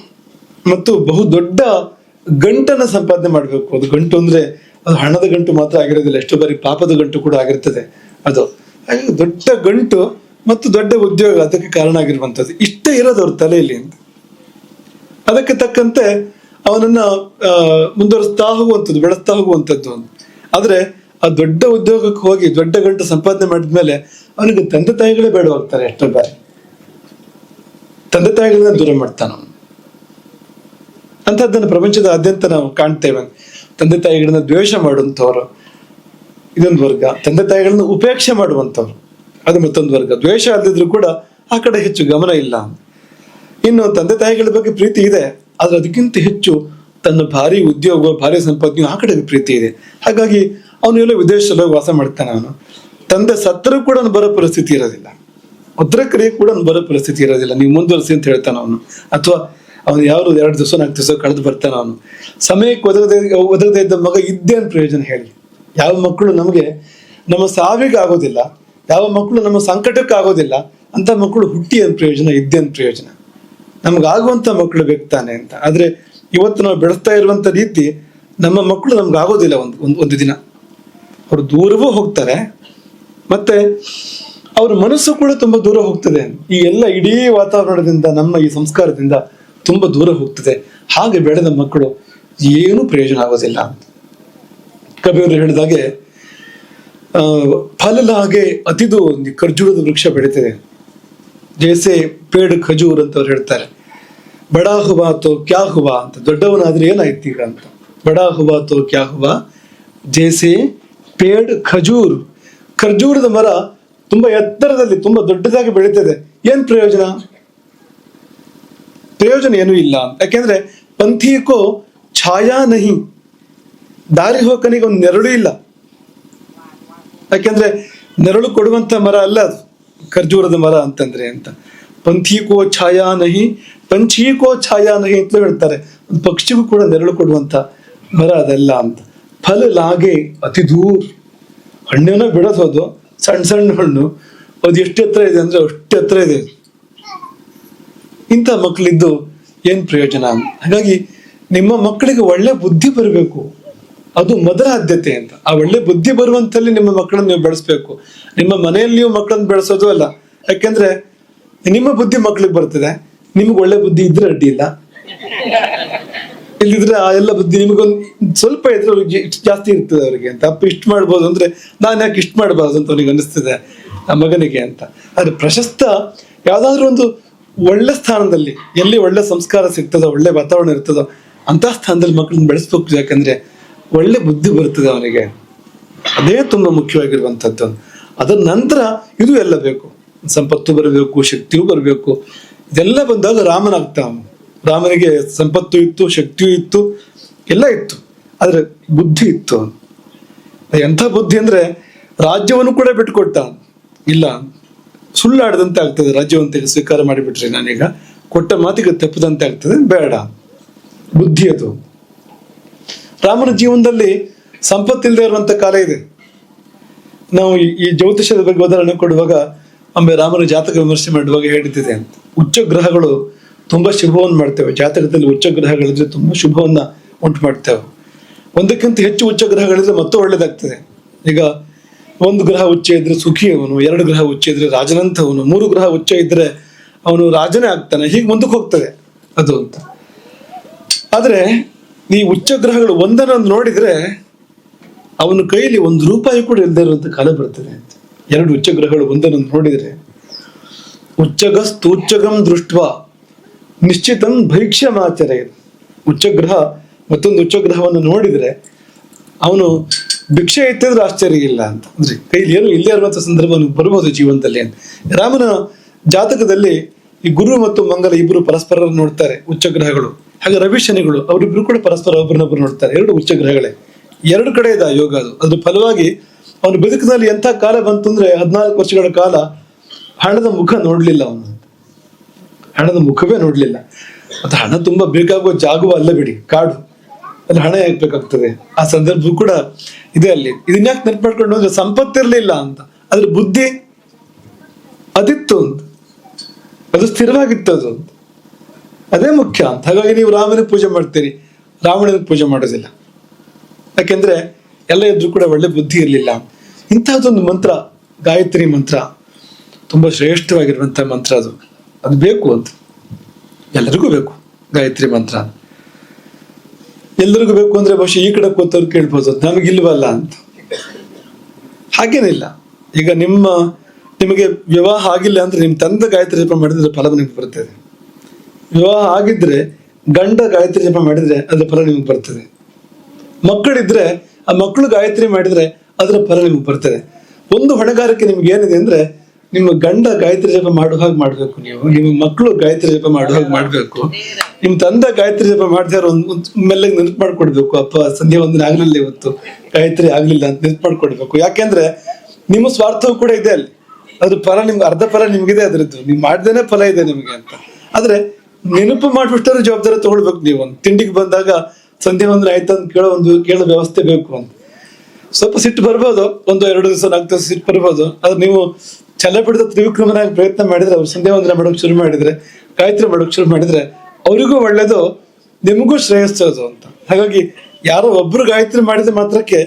[SPEAKER 1] ಮತ್ತು ಬಹು ದೊಡ್ಡ ಗಂಟನ್ನ ಸಂಪಾದನೆ ಮಾಡಬೇಕು. ಅದು ಗಂಟು ಅಂದ್ರೆ ಅದು ಹಣದ ಗಂಟು ಮಾತ್ರ ಆಗಿರೋದಿಲ್ಲ. ಎಷ್ಟೋ ಬಾರಿ ಪಾಪದ ಗಂಟು ಕೂಡ ಆಗಿರ್ತದೆ. ಅದು. ದೊಡ್ಡ ಗಂಟು ಮತ್ತು ದೊಡ್ಡ ಉದ್ಯೋಗ ಅದಕ್ಕೆ ಕಾರಣ ಆಗಿರುವಂಥದ್ದು. ಇಷ್ಟೇ ಇರೋದು ಅವ್ರ ತಲೆಯಲ್ಲಿ ಅಂತ. ಅದಕ್ಕೆ ತಕ್ಕಂತೆ ಅವನನ್ನ ಮುಂದುವರಿಸ್ತಾ ಹೋಗುವಂಥದ್ದು, ಬೆಳೆಸ್ತಾ ಹೋಗುವಂಥದ್ದು ಅಂತ ಆದ್ರೆ ಆ ದೊಡ್ಡ ಉದ್ಯೋಗಕ್ಕೆ ಹೋಗಿ ದೊಡ್ಡ ಗಂಟು ಸಂಪಾದನೆ ಮಾಡಿದ್ಮೇಲೆ ಅವನಿಗೆ ತಂದೆ ತಾಯಿಗಳೇ ಬೇಡವಾಗ್ತಾರೆ ಎಷ್ಟೋ ಬಾರಿ. ತಂದೆ ತಾಯಿಗಳನ್ನ ದೂರ ಮಾಡ್ತಾನ ಅವನು. ಅಂಥದ್ದನ್ನು ಪ್ರಪಂಚದಾದ್ಯಂತ ನಾವು ಕಾಣ್ತೇವೆ. ತಂದೆ ತಾಯಿಗಳನ್ನ ದ್ವೇಷ ಮಾಡುವಂಥವ್ರು, ಇದೊಂದು ವರ್ಗ. ತಂದೆ ತಾಯಿಗಳನ್ನ ಉಪೇಕ್ಷೆ ಮಾಡುವಂಥವ್ರು. ಅದು ಮತ್ತೊಂದು ವರ್ಗ. ದ್ವೇಷ ಅಲ್ಲದಿದ್ರು ಕೂಡ ಆ ಕಡೆ ಹೆಚ್ಚು ಗಮನ ಇಲ್ಲ. ಇನ್ನು ತಂದೆ ತಾಯಿಗಳ ಬಗ್ಗೆ ಪ್ರೀತಿ ಇದೆ, ಆದ್ರೆ ಅದಕ್ಕಿಂತ ಹೆಚ್ಚು ತನ್ನ ಭಾರಿ ಉದ್ಯೋಗ, ಭಾರಿ ಸಂಪಾದನೆ ಆ ಕಡೆ ಪ್ರೀತಿ ಇದೆ. ಹಾಗಾಗಿ ಅವನು ಎಲ್ಲ ವಿದೇಶದಲ್ಲಿ ವಾಸ ಮಾಡ್ತಾನೆ ಅವನು. ತಂದೆ ಸತ್ತರೂ ಕೂಡ ಬರೋ ಪರಿಸ್ಥಿತಿ ಇರೋದಿಲ್ಲ. ಉದ್ರಕ್ರಿಯೆ ಕೂಡ ಬರೋ ಪರಿಸ್ಥಿತಿ ಇರೋದಿಲ್ಲ. ನೀವು ಮುಂದುವರಿಸಿ ಅಂತ ಹೇಳ್ತಾನೆ ಅವನು. ಅಥವಾ ಅವನು ಯಾರು ಎರಡು ದಿವಸ, ನಾಲ್ಕು ದಿವಸ ಕಳೆದು ಬರ್ತಾನೆ ಅವನು. ಸಮಯಕ್ಕೆ ಒದಗದೆ, ಒದಗದೇ ಇದ್ದ ಮಗ ಇದ್ದೇನು ಪ್ರಯೋಜನ ಹೇಳಿ. ಯಾವ ಮಕ್ಕಳು ನಮಗೆ, ನಮ್ಮ ಸಾವಿಗೆ ಆಗೋದಿಲ್ಲ. ಯಾವ ಮಕ್ಕಳು ನಮ್ಮ ಸಂಕಟಕ್ಕಾಗೋದಿಲ್ಲ, ಅಂತ ಮಕ್ಕಳು ಹುಟ್ಟಿ ಅಂತ ಪ್ರಯೋಜನ ಇದ್ದೇನ್ ಪ್ರಯೋಜನ. ನಮ್ಗಾಗುವಂತ ಮಕ್ಕಳು ಬೇಕು ತಾನೆ ಅಂತ. ಆದ್ರೆ ಇವತ್ತು ನಾವು ಬೆಳೆಸ್ತಾ ಇರುವಂಥ ರೀತಿ ನಮ್ಮ ಮಕ್ಕಳು ನಮ್ಗೆ ಆಗೋದಿಲ್ಲ ಒಂದು ಒಂದು ಒಂದು ದಿನ. ಅವರು ದೂರವೂ ಹೋಗ್ತಾರೆ, ಮತ್ತೆ ಅವ್ರ ಮನಸ್ಸು ಕೂಡ ತುಂಬಾ ದೂರ ಹೋಗ್ತದೆ. ಈ ಎಲ್ಲ ಇಡೀ ವಾತಾವರಣದಿಂದ, ನಮ್ಮ ಈ ಸಂಸ್ಕಾರದಿಂದ ತುಂಬಾ ದೂರ ಹೋಗ್ತದೆ. ಹಾಗೆ ಬೆಳೆದ ಮಕ್ಕಳು ಏನು ಪ್ರಯೋಜನ ಆಗೋದಿಲ್ಲ ಕವಿಯವರು ಹೇಳಿದಾಗೆ ಆ, ಹಾಗೆ ಅತಿದು ಖರ್ಜೂರದ ವೃಕ್ಷ ಬೆಳೀತದೆ. ಜೇಸೆ ಪೇಡ್ ಖಜೂರ್ ಅಂತ ಅವ್ರು ಹೇಳ್ತಾರೆ. ಬಡಾ ಹುವಾ ತೋ ಕ್ಯಾ ಹುವಾ ಅಂತ. ದೊಡ್ಡವನಾದ್ರೆ ಏನಾಯ್ತು ಅಂತ. ಬಡಾ ಹುವಾ ತೋ ಕ್ಯಾ ಹುವಾ. ಜೇಸೆ ಪೇಡ್ ಖಜೂರ್. ಖರ್ಜೂರದ ಮರ ತುಂಬಾ ಎತ್ತರದಲ್ಲಿ ತುಂಬಾ ದೊಡ್ಡದಾಗಿ ಬೆಳೀತದೆ. ಏನ್ ಪ್ರಯೋಜನ? ಪ್ರಯೋಜನ ಏನೂ ಇಲ್ಲ ಯಾಕೆಂದ್ರೆ ಪಂಥೀಕೋ ಛಾಯಾ ನಹಿ. ದಾರಿ ಹೋಗನಿಗೆ ಒಂದು ನೆರಳು ಇಲ್ಲ. ಯಾಕೆಂದ್ರೆ ನೆರಳು ಕೊಡುವಂತ ಮರ ಅಲ್ಲ ಅದು. ಖರ್ಜೂರದ ಮರ ಅಂತಂದ್ರೆ ಅಂತ. ಪಂಥೀಕೋ ಛಾಯಾ ನಹಿ ಪಂಚೀಕೋ ಛಾಯಾ ನಹಿ ಅಂತ ಹೇಳ್ತಾರೆ. ಒಂದು ಪಕ್ಷಿಗೂ ಕೂಡ ನೆರಳು ಕೊಡುವಂತ ಮರ ಅದೆಲ್ಲ ಅಂತ. ಫಲ ಲಾಗೆ ಅತಿ ದೂರ. ಹಣ್ಣನ್ನ ಬಿಡೋದು ಸಣ್ಣ ಸಣ್ಣ ಹಣ್ಣು. ಅದು ಎಷ್ಟು ಎತ್ತರ ಇದೆ ಅಂದ್ರೆ ಅಷ್ಟು ಎತ್ತರ ಇದೆ. ಇಂಥ ಮಕ್ಕಳಿದ್ದು ಏನ್ ಪ್ರಯೋಜನ? ಹಾಗಾಗಿ ನಿಮ್ಮ ಮಕ್ಕಳಿಗೆ ಒಳ್ಳೆ ಬುದ್ಧಿ ಬರಬೇಕು. ಅದು ಮೊದಲ ಆದ್ಯತೆ ಅಂತ. ಆ ಒಳ್ಳೆ ಬುದ್ಧಿ ಬರುವಂತಲ್ಲಿ ನಿಮ್ಮ ಮಕ್ಕಳನ್ನ ನೀವು ಬೆಳೆಸ್ಬೇಕು. ನಿಮ್ಮ ಮನೆಯಲ್ಲಿ ನೀವು ಮಕ್ಕಳನ್ನ ಬೆಳೆಸೋದು ಅಲ್ಲ. ಯಾಕೆಂದ್ರೆ ನಿಮ್ಮ ಬುದ್ಧಿ ಮಕ್ಕಳಿಗೆ ಬರ್ತದೆ. ನಿಮ್ಗೆ ಒಳ್ಳೆ ಬುದ್ಧಿ ಇದ್ರೆ ಅಡ್ಡಿ ಇಲ್ಲ. ಇಲ್ಲಿದ್ರೆ ಆ ಎಲ್ಲ ಬುದ್ಧಿ ನಿಮಗೊಂದು ಸ್ವಲ್ಪ ಇದ್ರೆ ಅವ್ರಿಗೆ ಜಾಸ್ತಿ ಇರ್ತದೆ ಅವರಿಗೆ ಅಂತ. ಅಪ್ಪ ಇಷ್ಟು ಮಾಡ್ಬೋದು ಅಂದ್ರೆ ನಾನು ಯಾಕೆ ಇಷ್ಟು ಮಾಡಬಾರ್ದು ಅಂತ ಅವನಿಗೆ ಅನಿಸ್ತದೆ ಆ ಮಗನಿಗೆ ಅಂತ. ಆದ್ರೆ ಪ್ರಶಸ್ತ ಯಾವ್ದಾದ್ರು ಒಂದು ಒಳ್ಳೆ ಸ್ಥಾನದಲ್ಲಿ ಎಲ್ಲಿ ಒಳ್ಳೆ ಸಂಸ್ಕಾರ ಸಿಗ್ತದೋ, ಒಳ್ಳೆ ವಾತಾವರಣ ಇರ್ತದೋ ಅಂತ ಸ್ಥಾನದಲ್ಲಿ ಮಕ್ಕಳನ್ನ ಬೆಳೆಸ್ಬೇಕು ಯಾಕಂದ್ರೆ ಒಳ್ಳೆ ಬುದ್ಧಿ ಬರ್ತದೆ ಅವನಿಗೆ. ಅದೇ ತುಂಬ ಮುಖ್ಯವಾಗಿರುವಂಥದ್ದು. ಅದರ ನಂತರ ಇದು ಎಲ್ಲ ಬೇಕು. ಸಂಪತ್ತು ಬರಬೇಕು, ಶಕ್ತಿಯೂ ಬರಬೇಕು. ಇದೆಲ್ಲ ಬಂದಾಗ ರಾಮನಾಗ್ತಾ ಅವನು ರಾಮನಿಗೆ ಸಂಪತ್ತು ಇತ್ತು, ಶಕ್ತಿಯೂ ಇತ್ತು, ಎಲ್ಲ ಇತ್ತು. ಆದರೆ ಬುದ್ಧಿ ಇತ್ತು. ಎಂಥ ಬುದ್ಧಿ ಅಂದ್ರೆ ರಾಜ್ಯವನ್ನು ಕೂಡ ಬಿಟ್ಟುಕೊಟ್ಟ ಇಲ್ಲ, ಸುಳ್ಳಾಡದಂತೆ ಆಗ್ತದೆ. ರಾಜ್ಯವಂತ ಸ್ವೀಕಾರ ಮಾಡಿಬಿಟ್ರೆ ನಾನೀಗ. ಕೊಟ್ಟ ಮಾತಿಗೆ ತಪ್ಪದಂತೆ ಆಗ್ತದೆ. ಬೇಡ. ಬುದ್ಧಿ ಅದು. ರಾಮನ ಜೀವನದಲ್ಲಿ ಸಂಪತ್ತಿಲ್ಲದೆ ಇರುವಂತ ಕಾಲ ಇದೆ. ನಾವು ಈ- ಜ್ಯೋತಿಷದ ಬಗ್ಗೆ ಉದಾಹರಣೆ ಕೊಡುವಾಗ ಅಂಬೆ ರಾಮನ ಜಾತಕ ವಿಮರ್ಶೆ ಮಾಡುವಾಗ ಹೇಳಿದ್ದಿದೆ ಅಂತ. ಉಚ್ಚ ಗ್ರಹಗಳು ತುಂಬಾ ಶುಭವನ್ನು ಮಾಡ್ತೇವೆ. ಜಾತಕದಲ್ಲಿ ಉಚ್ಚ ಗ್ರಹಗಳಿದ್ರೆ ತುಂಬಾ ಶುಭವನ್ನ ಉಂಟು ಮಾಡ್ತೇವೆ. ಒಂದಕ್ಕಿಂತ ಹೆಚ್ಚು ಉಚ್ಚ ಗ್ರಹಗಳಿದ್ರೆ ಮತ್ತೂ ಒಳ್ಳೇದಾಗ್ತದೆ. ಈಗ ಒಂದು ಗ್ರಹ ಉಚ್ಚ ಇದ್ರೆ ಸುಖಿ ಅವನು, ಎರಡು ಗ್ರಹ ಉಚ್ಚ ಇದ್ರೆ ರಾಜನಂತವನು ಮೂರು ಗ್ರಹ ಉಚ್ಚ ಇದ್ರೆ ಅವನು ರಾಜನೇ ಆಗ್ತಾನೆ. ಹೀಗೆ ಮುಂದಕ್ಕೆ ಹೋಗ್ತದೆ ಅದು ಅಂತ. ಆದ್ರೆ ಈ ಉಚ್ಚ ಗ್ರಹಗಳು ಒಂದನ್ನೊಂದು ನೋಡಿದರೆ ಅವನ ಕೈಯಲ್ಲಿ ಒಂದು ರೂಪಾಯಿ ಕೂಡ ಇಲ್ಲದೆ ಇರುವಂತ ಕಾಲ ಬರ್ತದೆ ಅಂತ. ಎರಡು ಉಚ್ಚ ಗ್ರಹಗಳು ಒಂದನ್ನೊಂದು ನೋಡಿದ್ರೆ ಉಚ್ಚಗಸ್ತೂಚ್ಚಗಂ ದೃಷ್ಟ ನಿಶ್ಚಿತಂ ಭೈಕ್ಷ್ಯಮಾಚರೆ ಉಚ್ಚಗ್ರಹ ಮತ್ತೊಂದು ಉಚ್ಚಗ್ರಹವನ್ನು ನೋಡಿದರೆ ಅವನು ಭಿಕ್ಷೆ ಎತ್ತಿದ್ರೆ ಆಶ್ಚರ್ಯ ಇಲ್ಲ ಅಂತ. ಅಂದ್ರೆ ಕೈಲಿ ಏನು ಇಲ್ಲೇ ಇರುವಂತ ಸಂದರ್ಭವನ್ನು ಬರಬಹುದು ಜೀವನದಲ್ಲಿ ಅಂತ. ರಾಮನ ಜಾತಕದಲ್ಲಿ ಈ ಗುರು ಮತ್ತು ಮಂಗಲ ಇಬ್ಬರು ಪರಸ್ಪರ ನೋಡ್ತಾರೆ ಉಚ್ಚಗ್ರಹಗಳು. ಹಾಗೆ ರವಿ ಶನಿಗಳು, ಅವರಿಬ್ರು ಕೂಡ ಪರಸ್ಪರ ಒಬ್ಬರನ್ನೊಬ್ಬರು ನೋಡ್ತಾರೆ. ಎರಡು ಉಚ್ಚ ಗ್ರಹಗಳೇ ಎರಡು ಕಡೆ ಇದೆ ಯೋಗ ಅದು. ಅದ್ರ ಫಲವಾಗಿ ಅವನ ಬದುಕಿನಲ್ಲಿ ಎಂಥ ಕಾಲ ಬಂತು ಅಂದ್ರೆ ಹದಿನಾಲ್ಕು ವರ್ಷಗಳ ಕಾಲ ಹಣದ ಮುಖ ನೋಡ್ಲಿಲ್ಲ ಅವನು. ಹಣದ ಮುಖವೇ ನೋಡ್ಲಿಲ್ಲ. ಮತ್ತೆ ಹಣ ತುಂಬಾ ಬೇಕಾಗುವ ಜಾಗವೂ ಅಲ್ಲ ಬಿಡಿ, ಕಾಡು. ಅಲ್ಲಿ ಹಣ ಯಾಕೆ ಆ ಸಂದರ್ಭ ಕೂಡ ಇದೆ ಅಲ್ಲಿ. ಇದನ್ನ ಯಾಕೆ ನೆನ್ಪು ಮಾಡ್ಕೊಂಡು ಹೋದ್ರೆ ಸಂಪತ್ತಿರ್ಲಿಲ್ಲ ಅಂತ. ಅದ್ರ ಬುದ್ಧಿ ಅದಿತ್ತು ಅದು ಸ್ಥಿರವಾಗಿತ್ತು ಅದು ಅಂತ. ಅದೇ ಮುಖ್ಯ ಅಂತ. ಹಾಗಾಗಿ ನೀವು ರಾಮನ ಪೂಜೆ ಮಾಡ್ತೀರಿ. ರಾವಣನ ಪೂಜೆ ಮಾಡೋದಿಲ್ಲ. ಯಾಕೆಂದ್ರೆ ಎಲ್ಲ ಇದ್ರೂ ಕೂಡ ಒಳ್ಳೆ ಬುದ್ಧಿ ಇರಲಿಲ್ಲ. ಇಂತಹದೊಂದು ಮಂತ್ರ, ಗಾಯತ್ರಿ ಮಂತ್ರ, ತುಂಬಾ ಶ್ರೇಷ್ಠವಾಗಿರುವಂತ ಮಂತ್ರ ಅದು. ಅದು ಬೇಕು ಅಂತ. ಎಲ್ಲರಿಗೂ ಬೇಕು ಗಾಯತ್ರಿ ಮಂತ್ರ. ಎಲ್ಲರಿಗೂ ಬೇಕು ಅಂದ್ರೆ ಬಹುಶಃ ಈ ಕಡೆ ಕೂತವ್ರು ಕೇಳ್ಬೋದು. ನಮಗಿಲ್ವಲ್ಲ ಅಂತ. ಹಾಗೇನಿಲ್ಲ ಈಗ ನಿಮ್ಮ, ನಿಮಗೆ ವಿವಾಹ ಆಗಿಲ್ಲ ಅಂದ್ರೆ ನಿಮ್ಮ ತಂದೆ ಗಾಯತ್ರಿ ಜಪ ಮಾಡಿದ್ರೆ ಫಲ ನಿಮ್ಗೆ ಬರ್ತದೆ. ವಿವಾಹ ಆಗಿದ್ರೆ ಗಂಡ ಗಾಯತ್ರಿ ಜಪ ಮಾಡಿದ್ರೆ ಅದ್ರ ಫಲ ನಿಮಗೆ ಬರ್ತದೆ. ಮಕ್ಕಳಿದ್ರೆ, ಆ ಮಕ್ಕಳು ಗಾಯತ್ರಿ ಮಾಡಿದ್ರೆ ಅದರ ಫಲ ನಿಮಗೆ ಬರ್ತದೆ. ಒಂದು ಹೊಣೆಗಾರಿಕೆ ನಿಮ್ಗೆ ಏನಿದೆ ಅಂದ್ರೆ, ನಿಮ್ಮ ಗಂಡ ಗಾಯತ್ರಿ ಜಪ ಮಾಡುವ ಹಾಗೆ ಮಾಡ್ಬೇಕು ನೀವು. ನಿಮ್ಮ ಮಕ್ಕಳು ಗಾಯತ್ರಿ ಜಪ ಮಾಡುವ ಹಾಗೆ ಮಾಡ್ಬೇಕು. ನಿಮ್ ತಂದೆ ಗಾಯತ್ರಿ ಜಪ ಮಾಡಿದ್ರೆ ಒಂದು ಮೆಲ್ಲಗೆ ನೆನಪು ಮಾಡ್ಕೊಡ್ಬೇಕು. ಅಪ್ಪ, ಸಂಧ್ಯಾ ಒಂದಿನ ಆಗ್ಲಿಲ್ಲ ಇವತ್ತು. ಗಾಯತ್ರಿ ಆಗ್ಲಿಲ್ಲ ಅಂತ ನೆನಪು ಮಾಡ್ಕೊಡ್ಬೇಕು. ಯಾಕೆಂದ್ರೆ ನಿಮ್ಮ ಸ್ವಾರ್ಥವೂ ಕೂಡ ಇದೆ ಅಲ್ಲಿ. ಅದ್ರ ಫಲ ನಿಮ್ಗೆ ಅರ್ಧ ಫಲ ನಿಮ್ಗಿದೆ ಅದರದ್ದು. ನೀವು ಮಾಡ್ದೇನೆ ಫಲ ಇದೆ ನಿಮ್ಗೆ ಅಂತ. ಆದ್ರೆ ನೆನಪು ಮಾಡಿಬಿಟ್ಟರೆ ಜವಾಬ್ದಾರಿ ತಗೊಳ್ಬೇಕು ನೀವು. ಒಂದು ತಿಂಡಿಗೆ ಬಂದಾಗ ಸಂಧ್ಯಾ ಬಂದ್ರೆ ಆಯ್ತು ಅಂತ ಕೇಳೋ ಒಂದು ಕೇಳೋ ವ್ಯವಸ್ಥೆ ಬೇಕು ಅಂತ. ಸ್ವಲ್ಪ ಸಿಟ್ಟು ಬರ್ಬೋದು, ಒಂದು ಎರಡು ದಿವಸ ನಾಲ್ಕು ದಿವಸ ಸಿಟ್ಟು ಬರ್ಬೋದು. ಆದ್ರೆ ನೀವು ಛಲ ಬಿಡದ ತ್ರಿವಿಕ್ರಮನಾಗಿ ಪ್ರಯತ್ನ ಮಾಡಿದ್ರೆ, ಅವ್ರು ಸಂಧ್ಯಾ ವಂದನ ಮಾಡೋಕೆ ಶುರು ಮಾಡಿದ್ರೆ, ಗಾಯತ್ರಿ ಮಾಡೋಕೆ ಶುರು ಮಾಡಿದ್ರೆ ಅವರಿಗೂ ಒಳ್ಳೇದು, ನಿಮಗೂ ಶ್ರೇಯಸ್ಸೋದು ಅಂತ. ಹಾಗಾಗಿ ಯಾರೋ ಒಬ್ರು ಗಾಯತ್ರಿ ಮಾಡಿದ ಮಾತ್ರಕ್ಕೆ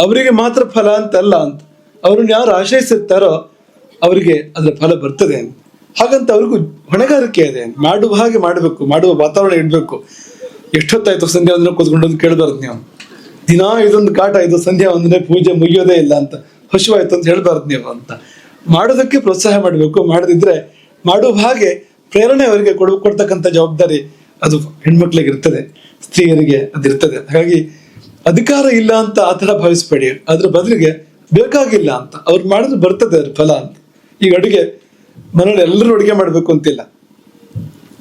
[SPEAKER 1] ಅವರಿಗೆ ಮಾತ್ರ ಫಲ ಅಂತಲ್ಲ ಅಂತ. ಅವ್ರನ್ನ ಯಾರು ಆಶಯಿಸಿರ್ತಾರೋ ಅವರಿಗೆ ಅದರ ಫಲ ಬರ್ತದೆ ಅಂತ. ಹಾಗಂತ ಅವ್ರಿಗೂ ಹೊಣೆಗಾರಿಕೆ ಇದೆ. ಮಾಡುವ ಹಾಗೆ ಮಾಡಬೇಕು, ಮಾಡುವ ವಾತಾವರಣ ಇಡಬೇಕು. ಎಷ್ಟೊತ್ತಾಯ್ತು ಸಂಧ್ಯಾ ವಂದನ ಕೂತ್ಕೊಂಡು ಅಂತ ಕೇಳಬಾರ್ದು ನೀವು. ದಿನಾ ಇದೊಂದು ಕಾಟ, ಇದು ಸಂಧ್ಯಾ ವಂದನೆ ಪೂಜೆ ಮುಗಿಯೋದೇ ಇಲ್ಲ ಅಂತ ಹಸುವಾಯ್ತು ಅಂತ ಹೇಳ್ಬಾರ್ದು ನೀವು ಅಂತ. ಮಾಡೋದಕ್ಕೆ ಪ್ರೋತ್ಸಾಹ ಮಾಡಬೇಕು, ಮಾಡದಿದ್ರೆ ಮಾಡುವ ಹಾಗೆ ಪ್ರೇರಣೆ ಅವರಿಗೆ ಕೊಡು, ಕೊಡ್ತಕ್ಕಂಥ ಜವಾಬ್ದಾರಿ ಅದು ಹೆಣ್ಮಕ್ಳಿಗೆ ಇರ್ತದೆ, ಸ್ತ್ರೀಯರಿಗೆ ಅದಿರ್ತದೆ ಹಾಗಾಗಿ ಅಧಿಕಾರ ಇಲ್ಲ ಅಂತ ಆ ಥರ ಭಾವಿಸ್ಬೇಡಿ. ಅದ್ರ ಬದಲಿಗೆ ಬೇಕಾಗಿಲ್ಲ ಅಂತ. ಅವ್ರು ಮಾಡಿದ್ರೆ ಬರ್ತದೆ ಫಲ ಅಂತ. ಈಗ ಅಡುಗೆ ಮನೇಲಿ ಎಲ್ಲರೂ ಅಡುಗೆ ಮಾಡ್ಬೇಕು ಅಂತಿಲ್ಲ.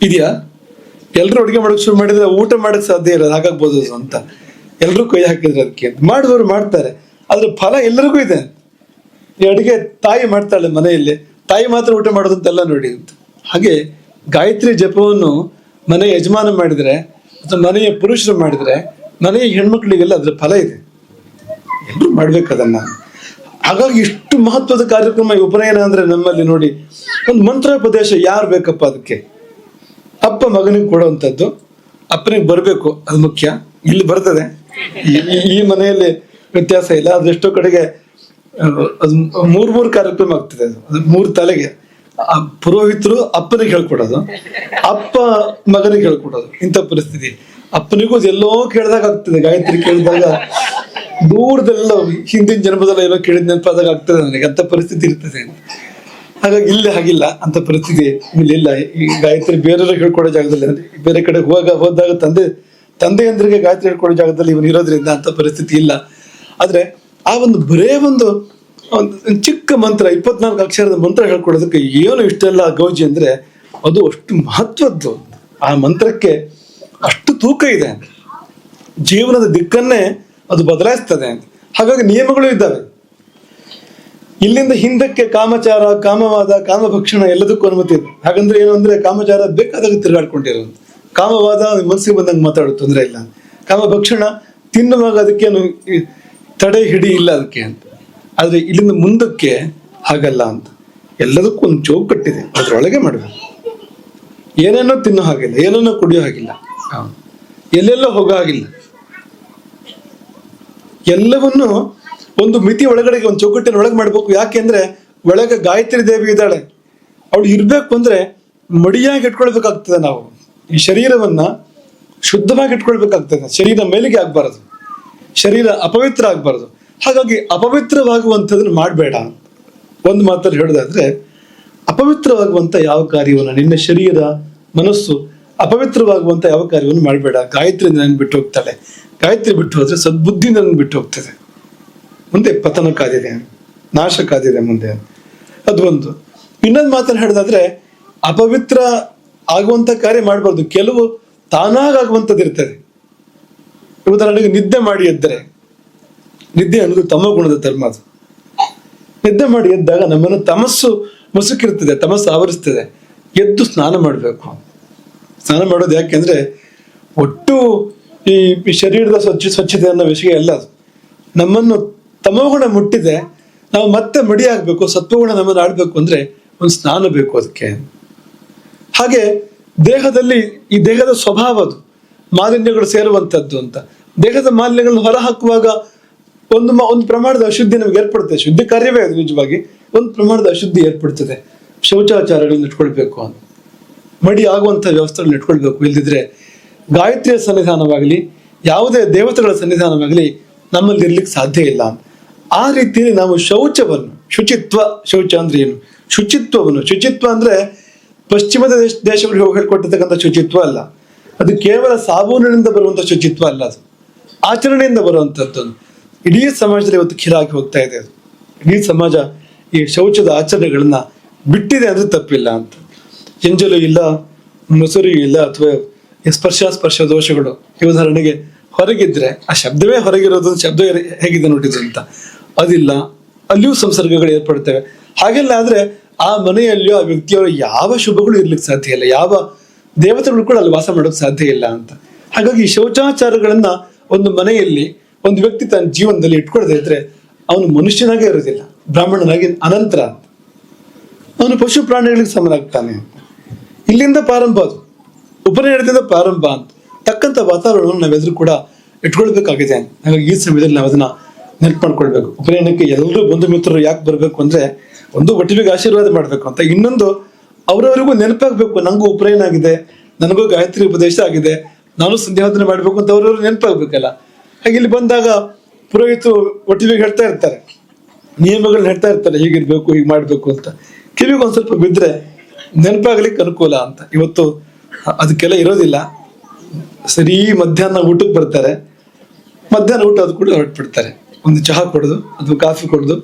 [SPEAKER 1] ಇದೆಯಾ? ಎಲ್ಲರೂ ಅಡುಗೆ ಮಾಡಕ್ ಶುರು ಮಾಡಿದ್ರೆ ಊಟ ಮಾಡಕ್ ಸಾಧ್ಯ ಇಲ್ಲ ಹಾಗಾಗ್ಬೋದು ಅಂತ. ಎಲ್ಲರೂ ಕೈ ಹಾಕಿದ್ರೆ ಅದಕ್ಕೆ. ಮಾಡಿದವರು ಮಾಡ್ತಾರೆ ಅದ್ರ ಫಲ ಎಲ್ಲರಿಗೂ ಇದೆ. ಈ ಅಡುಗೆ ತಾಯಿ ಮಾಡ್ತಾಳೆ ಮನೆಯಲ್ಲಿ, ತಾಯಿ ಮಾತ್ರ ಊಟ ಮಾಡೋದಂತೆಲ್ಲ ನೋಡಿ ಅಂತ. ಹಾಗೆ ಗಾಯತ್ರಿ ಜಪವನ್ನು ಮನೆ ಯಜಮಾನ ಮಾಡಿದ್ರೆ, ಅಥವಾ ಮನೆಯ ಪುರುಷರು ಮಾಡಿದ್ರೆ, ಮನೆಯ ಹೆಣ್ಮಕ್ಳಿಗೆಲ್ಲ ಅದ್ರ ಫಲ ಇದೆ. ಎಲ್ಲರೂ ಮಾಡ್ಬೇಕು ಅದನ್ನ. ಹಾಗಾಗಿ ಇಷ್ಟು ಮಹತ್ವದ ಕಾರ್ಯಕ್ರಮ ಉಪನಯನ ಅಂದ್ರೆ ನಮ್ಮಲ್ಲಿ ನೋಡಿ ಒಂದು ಮಂತ್ರೋಪದೇಶ ಯಾರು ಬೇಕಪ್ಪ ಅದಕ್ಕೆ? ಅಪ್ಪ ಮಗನಿಗೆ ಕೊಡುವಂಥದ್ದು, ಅಪ್ಪನಿಗೆ ಬರಬೇಕು, ಅದು ಮುಖ್ಯ. ಇಲ್ಲಿ ಬರ್ತದೆ. ಈ- ಮನೆಯಲ್ಲಿ ವ್ಯತ್ಯಾಸ ಇಲ್ಲ. ಅದೆಷ್ಟೋ ಕಡೆಗೆ ಅದು ಮೂರ್ ಮೂರು ಕಾರ್ಯಕ್ರಮ ಆಗ್ತದೆ ಅದು. ಮೂರ್ ತಲೆಗೆ. ಪುರೋಹಿತರು ಅಪ್ಪನಿಗೆ ಹೇಳ್ಕೊಡೋದು, ಅಪ್ಪ ಮಗನಿಗೆ ಹೇಳ್ಕೊಡೋದು ಇಂಥ ಪರಿಸ್ಥಿತಿ. ಅಪ್ಪನಿಗೂ ಎಲ್ಲೋ ಕೇಳಿದಾಗ ಆಗ್ತದೆ. ಗಾಯತ್ರಿ ಕೇಳಿದಾಗ ದೂರದೆಲ್ಲ ಹಿಂದಿನ ಜನ್ಮದಲ್ಲಿ ಏನೋ ಕೇಳಿದ ನೆನಪಾದಾಗ ಆಗ್ತದೆ ನನಗೆ. ಅಂತ ಪರಿಸ್ಥಿತಿ ಇರ್ತದೆ. ಹಾಗಾಗಿ ಇಲ್ಲಿ ಹಾಗಿಲ್ಲ ಅಂತ ಪರಿಸ್ಥಿತಿ ಇಲ್ಲಿ ಇಲ್ಲ. ಈ ಗಾಯತ್ರಿ ಬೇರೆಯವ್ರಿಗೆ ಹೇಳ್ಕೊಡೋ ಜಾಗದಲ್ಲಿ ಬೇರೆ ಕಡೆ ಹೋಗ ಹೋದಾಗ ತಂದೆ, ತಂದೆಯಂದ್ರಿಗೆ ಗಾಯತ್ರಿ ಹೇಳ್ಕೊಡೋ ಜಾಗದಲ್ಲಿ ಇವನು ಇರೋದ್ರಿಂದ ಅಂತ ಪರಿಸ್ಥಿತಿ ಇಲ್ಲ. ಆದ್ರೆ ಆ ಒಂದು ಬರೇ ಒಂದು ಒಂದು ಚಿಕ್ಕ ಮಂತ್ರ, ಇಪ್ಪತ್ನಾಲ್ಕು ಅಕ್ಷರದ ಮಂತ್ರ ಹೇಳ್ಕೊಡೋದಕ್ಕೆ ಏನು ಇಷ್ಟೆಲ್ಲ ಗೌಜಿ ಅಂದ್ರೆ ಅದು ಅಷ್ಟು ಮಹತ್ವದ್ದು. ಆ ಮಂತ್ರಕ್ಕೆ ಅಷ್ಟು ತೂಕ ಇದೆ. ಜೀವನದ ದಿಕ್ಕನ್ನೇ ಅದು ಬದಲಾಯಿಸ್ತದೆ. ಅಂತ ಹಾಗಾಗಿ ನಿಯಮಗಳು ಇದ್ದಾವೆ. ಇಲ್ಲಿಂದ ಹಿಂದಕ್ಕೆ ಕಾಮಚಾರ ಕಾಮವಾದ ಕಾಮಭಕ್ಷಣ ಎಲ್ಲದಕ್ಕೂ ಅನುಮತಿ ಇದೆ. ಹಾಗಂದ್ರೆ ಏನು ಅಂದ್ರೆ ಕಾಮಚಾರ ಬೇಕಾದಾಗ ತಿರುಗಾಡ್ಕೊಂಡಿರೋದು ಕಾಮವಾದ ಮನಸ್ಸಿಗೆ ಬಂದಂಗೆ ಮಾತಾಡೋದು ತೊಂದರೆ ಇಲ್ಲ. ಕಾಮಭಕ್ಷಣ ತಿನ್ನುವಾಗ ಅದಕ್ಕೇನು ತಡೆ ಹಿಡಿ ಇಲ್ಲ ಅದಕ್ಕೆ ಅಂತ. ಆದ್ರೆ ಇಲ್ಲಿಂದ ಮುಂದಕ್ಕೆ ಹಾಗಲ್ಲ ಅಂತ. ಎಲ್ಲದಕ್ಕೂ ಒಂದು ಚೌಕಟ್ಟಿದೆ ಅದರೊಳಗೆ ಮಾಡಬೇಕು ಏನೇನೋ ತಿನ್ನೋ ಹಾಗಿಲ್ಲ. ಏನೇನೋ ಕುಡಿಯೋ ಹಾಗಿಲ್ಲ. ಎಲ್ಲೆಲ್ಲೋ ಹೋಗೋ ಹಾಗಿಲ್ಲ. ಎಲ್ಲವನ್ನು ಒಂದು ಮಿತಿ ಒಳಗಡೆ ಒಂದು ಚೌಕಟ್ಟಿನ ಒಳಗೆ ಮಾಡಬೇಕು. ಯಾಕೆಂದ್ರೆ ಒಳಗೆ ಗಾಯತ್ರಿ ದೇವಿ ಇದ್ದಾಳೆ. ಅವಳು ಇರಬೇಕು ಅಂದ್ರೆ ಮಡಿಯಾಗಿ ಇಟ್ಕೊಳ್ಬೇಕಾಗ್ತದೆ ನಾವು. ಈ ಶರೀರವನ್ನ ಶುದ್ಧವಾಗಿ ಇಟ್ಕೊಳ್ಬೇಕಾಗ್ತದೆ. ಶರೀರ ಮೇಲಿಗೆ ಆಗ್ಬಾರದು. ಶರೀರ ಅಪವಿತ್ರ ಆಗ್ಬಾರದು. ಹಾಗಾಗಿ ಅಪವಿತ್ರವಾಗುವಂಥದ್ದನ್ನು ಮಾಡಬೇಡ ಒಂದು ಮಾತಲ್ಲಿ ಹೇಳೋದಾದ್ರೆ, ಅಪವಿತ್ರವಾಗುವಂಥ ಯಾವ ಕಾರ್ಯವನ್ನು, ನಿನ್ನ ಶರೀರ, ಮನಸ್ಸು ಅಪವಿತ್ರವಾಗುವಂಥ ಯಾವ ಕಾರ್ಯವನ್ನು ಮಾಡಬೇಡ. ಗಾಯತ್ರಿ ನಾನು ಬಿಟ್ಟು ಹೋಗ್ತಾಳೆ. ಗಾಯತ್ರಿ ಬಿಟ್ಟು ಹೋದ್ರೆ ಸದ್ಬುದ್ಧಿ ನನ್ನ ಬಿಟ್ಟು ಹೋಗ್ತದೆ. ಮುಂದೆ ಪತನ ಕಾದಿದೆ, ನಾಶ ಕಾದಿದೆ ಮುಂದೆ. ಅದು ಒಂದು. ಇನ್ನೊಂದು ಮಾತನ್ನು ಹೇಳಿದಾದ್ರೆ, ಅಪವಿತ್ರ ಆಗುವಂತ ಕಾರ್ಯ ಮಾಡಬಾರ್ದು. ಕೆಲವು ತಾನಾಗುವಂಥದ್ದು ಇರ್ತದೆ ಉದಾಹರಣೆಗೆ ನಿದ್ದೆ ಮಾಡಿ ಎದ್ದರೆ, ನಿದ್ದೆ ಅನ್ನೋದು ತಮ್ಮ ಗುಣದ ಧರ್ಮ ಅದು. ನಿದ್ದೆ ಮಾಡಿ ಎದ್ದಾಗ ನಮ್ಮನ್ನು ತಮಸ್ಸು ಮುಸುಕಿರ್ತದೆ ತಮಸ್ಸು ಆವರಿಸ್ತದೆ. ಎದ್ದು ಸ್ನಾನ ಮಾಡಬೇಕು. ಸ್ನಾನ ಮಾಡೋದು ಯಾಕೆಂದ್ರೆ ಒಟ್ಟು ಈ ಶರೀರದ ಸ್ವಚ್ಛ ಸ್ವಚ್ಛತೆ ಅನ್ನೋ ವಿಷಯ ಎಲ್ಲ ನಮ್ಮನ್ನು ತಮೋಗುಣ ಮುಟ್ಟಿದೆ, ನಾವು ಮತ್ತೆ ಮಡಿ ಆಗ್ಬೇಕು, ಸತ್ವಗುಣ ನಮ್ಮನ್ನು ಆಡ್ಬೇಕು ಅಂದ್ರೆ ಒಂದು ಸ್ನಾನ ಬೇಕು ಅದಕ್ಕೆ. ಹಾಗೆ ದೇಹದಲ್ಲಿ ಈ ದೇಹದ ಸ್ವಭಾವ ಅದು. ಮಾಲಿನ್ಯಗಳು ಸೇರುವಂಥದ್ದು ಅಂತ. ದೇಹದ ಮಾಲಿನ್ಯಗಳನ್ನು ಹೊರ ಹಾಕುವಾಗ ಒಂದು ಒಂದು ಪ್ರಮಾಣದ ಅಶುದ್ಧಿ ನಮಗೆ ಏರ್ಪಡುತ್ತೆ. ಶುದ್ಧಿ ಕಾರ್ಯವೇ ಅದು ನಿಜವಾಗಿ. ಒಂದು ಪ್ರಮಾಣದ ಅಶುದ್ಧಿ ಏರ್ಪಡ್ತದೆ. ಶೌಚಾಚಾರಗಳನ್ನ ಇಟ್ಕೊಳ್ಬೇಕು ಅಂತ. ಮಡಿ ಆಗುವಂಥ ವ್ಯವಸ್ಥೆಗಳನ್ನ ಇಟ್ಕೊಳ್ಬೇಕು. ಇಲ್ದಿದ್ರೆ ಗಾಯತ್ರಿಯ ಸನ್ನಿಧಾನವಾಗಲಿ, ಯಾವುದೇ ದೇವತೆಗಳ ಸನ್ನಿಧಾನವಾಗಲಿ ನಮ್ಮಲ್ಲಿ ಇರ್ಲಿಕ್ಕೆ ಸಾಧ್ಯ ಇಲ್ಲ ಆ ರೀತಿಯಲ್ಲಿ ನಾವು ಶೌಚವನ್ನು, ಶುಚಿತ್ವ, ಶೌಚ ಅಂದ್ರೆ ಏನು? ಶುಚಿತ್ವವನ್ನು, ಶುಚಿತ್ವ ಅಂದ್ರೆ ಪಶ್ಚಿಮದ ದೇಶ ದೇಶಗಳು ಹೋಗಿ ಹೇಳ್ಕೊಟ್ಟಿರ್ತಕ್ಕಂಥ ಶುಚಿತ್ವ ಅಲ್ಲ. ಅದು ಕೇವಲ ಸಾಬೂನಿನಿಂದ ಬರುವಂತ ಶುಚಿತ್ವ ಅಲ್ಲ ಅದು. ಆಚರಣೆಯಿಂದ ಬರುವಂತದ್ದು ಇಡೀ ಸಮಾಜದಲ್ಲಿ ಇವತ್ತು ಖಿರಾಗಿ ಹೋಗ್ತಾ ಇದೆ ಅದು. ಇಡೀ ಸಮಾಜ ಈ ಶೌಚದ ಆಚರಣೆಗಳನ್ನ ಬಿಟ್ಟಿದೆ ಅಂದ್ರೆ ತಪ್ಪಿಲ್ಲ ಅಂತ. ಎಂಜಲು ಇಲ್ಲ, ಮೊಸರು ಇಲ್ಲ, ಅಥವಾ ಈ ಸ್ಪರ್ಶ ಸ್ಪರ್ಶ ದೋಷಗಳು. ಈ ಉದಾಹರಣೆಗೆ ಹೊರಗಿದ್ರೆ, ಆ ಶಬ್ದವೇ ಹೊರಗಿರೋದು ಶಬ್ದ ಹೇಗೆ- ಹೇಗಿದೆ ನೋಡಿದ್ರು ಅಂತ. ಅದಿಲ್ಲ, ಅಲ್ಲಿಯೂ ಸಂಸರ್ಗಗಳು ಏರ್ಪಡ್ತವೆ. ಹಾಗೆಲ್ಲ ಆದ್ರೆ ಆ ಮನೆಯಲ್ಲಿಯೋ, ಆ ವ್ಯಕ್ತಿಯೋ ಯಾವ ಶುಭಗಳು ಇರ್ಲಿಕ್ಕೆ ಸಾಧ್ಯ ಇಲ್ಲ. ಯಾವ ದೇವತೆಗಳು ಕೂಡ ಅಲ್ಲಿ ವಾಸ ಮಾಡೋಕೆ ಸಾಧ್ಯ ಇಲ್ಲ ಅಂತ. ಹಾಗಾಗಿ ಶೌಚಾಚಾರಗಳನ್ನ ಒಂದು ಮನೆಯಲ್ಲಿ ಒಂದು ವ್ಯಕ್ತಿ ತನ್ನ ಜೀವನದಲ್ಲಿ ಇಟ್ಕೊಳ್ದೇ ಇದ್ರೆ ಅವನು ಮನುಷ್ಯನಾಗೇ ಇರೋದಿಲ್ಲ ಬ್ರಾಹ್ಮಣನಾಗಿ ಅನಂತರ ಅವನು ಪಶು ಪ್ರಾಣಿಗಳಿಗೆ ಸಮನಾಗ್ತಾನೆ ಇಲ್ಲಿಂದ ಪ್ರಾರಂಭ ಅದು. ಉಪನಯನದಿಂದ ಪ್ರಾರಂಭ ಅಂತ. ತಕ್ಕಂತ ವಾತಾವರಣವನ್ನು ನಾವೆಲ್ಲರೂ ಕೂಡ ಇಟ್ಕೊಳ್ಬೇಕಾಗಿದೆ. ಹಾಗಾಗಿ ಈ ಸಮಯದಲ್ಲಿ ನಾವು ಅದನ್ನ ನೆನಪು ಮಾಡ್ಕೊಳ್ಬೇಕು. ಉಪನಯನಕ್ಕೆ ಎಲ್ಲರೂ ಬಂಧು ಮಿತ್ರರು ಯಾಕೆ ಬರಬೇಕು ಅಂದ್ರೆ ಒಂದು ಒಟ್ಟಿಗೆ ಆಶೀರ್ವಾದ ಮಾಡ್ಬೇಕು ಅಂತ. ಇನ್ನೊಂದು, ಅವರವರಿಗೂ ನೆನಪಾಗ್ಬೇಕು. ನನಗೂ ಉಪನಯನ ಆಗಿದೆ, ನನಗೂ ಗಾಯತ್ರಿ ಉಪದೇಶ ಆಗಿದೆ, ನಾನು ಸಂಧ್ಯಾವಂದನೆ ಮಾಡ್ಬೇಕು ಅಂತ ಅವ್ರವ್ರು ನೆನಪಾಗ್ಬೇಕಲ್ಲ. ಹಾಗೆ ಇಲ್ಲಿ ಬಂದಾಗ ಪುರೋಹಿತರು ಒಟ್ಟಿಗೆ ಹೇಳ್ತಾ ಇರ್ತಾರೆ. ನಿಯಮಗಳನ್ನ ಹೇಳ್ತಾ ಇರ್ತಾರೆ, ಹೀಗಿರ್ಬೇಕು, ಹೀಗೆ ಮಾಡ್ಬೇಕು ಅಂತ. ಕಿವಿಗೆ ಸ್ವಲ್ಪ ಬಿದ್ರೆ ನೆನಪಾಗ್ಲಿಕ್ಕೆ ಅನುಕೂಲ ಅಂತ. ಇವತ್ತು ಅದಕ್ಕೆಲ್ಲ ಇರೋದಿಲ್ಲ. ಸರಿ, ಮಧ್ಯಾಹ್ನ ಊಟಕ್ಕೆ ಬರ್ತಾರೆ. ಮಧ್ಯಾಹ್ನ ಊಟ ಅದು ಕೂಡ ಹೊರಟ್ಬಿಡ್ತಾರೆ. ಒಂದು ಚಹಾ ಕೊಡೋದು ಅಥವಾ ಕಾಫಿ ಕೊಡೋದು,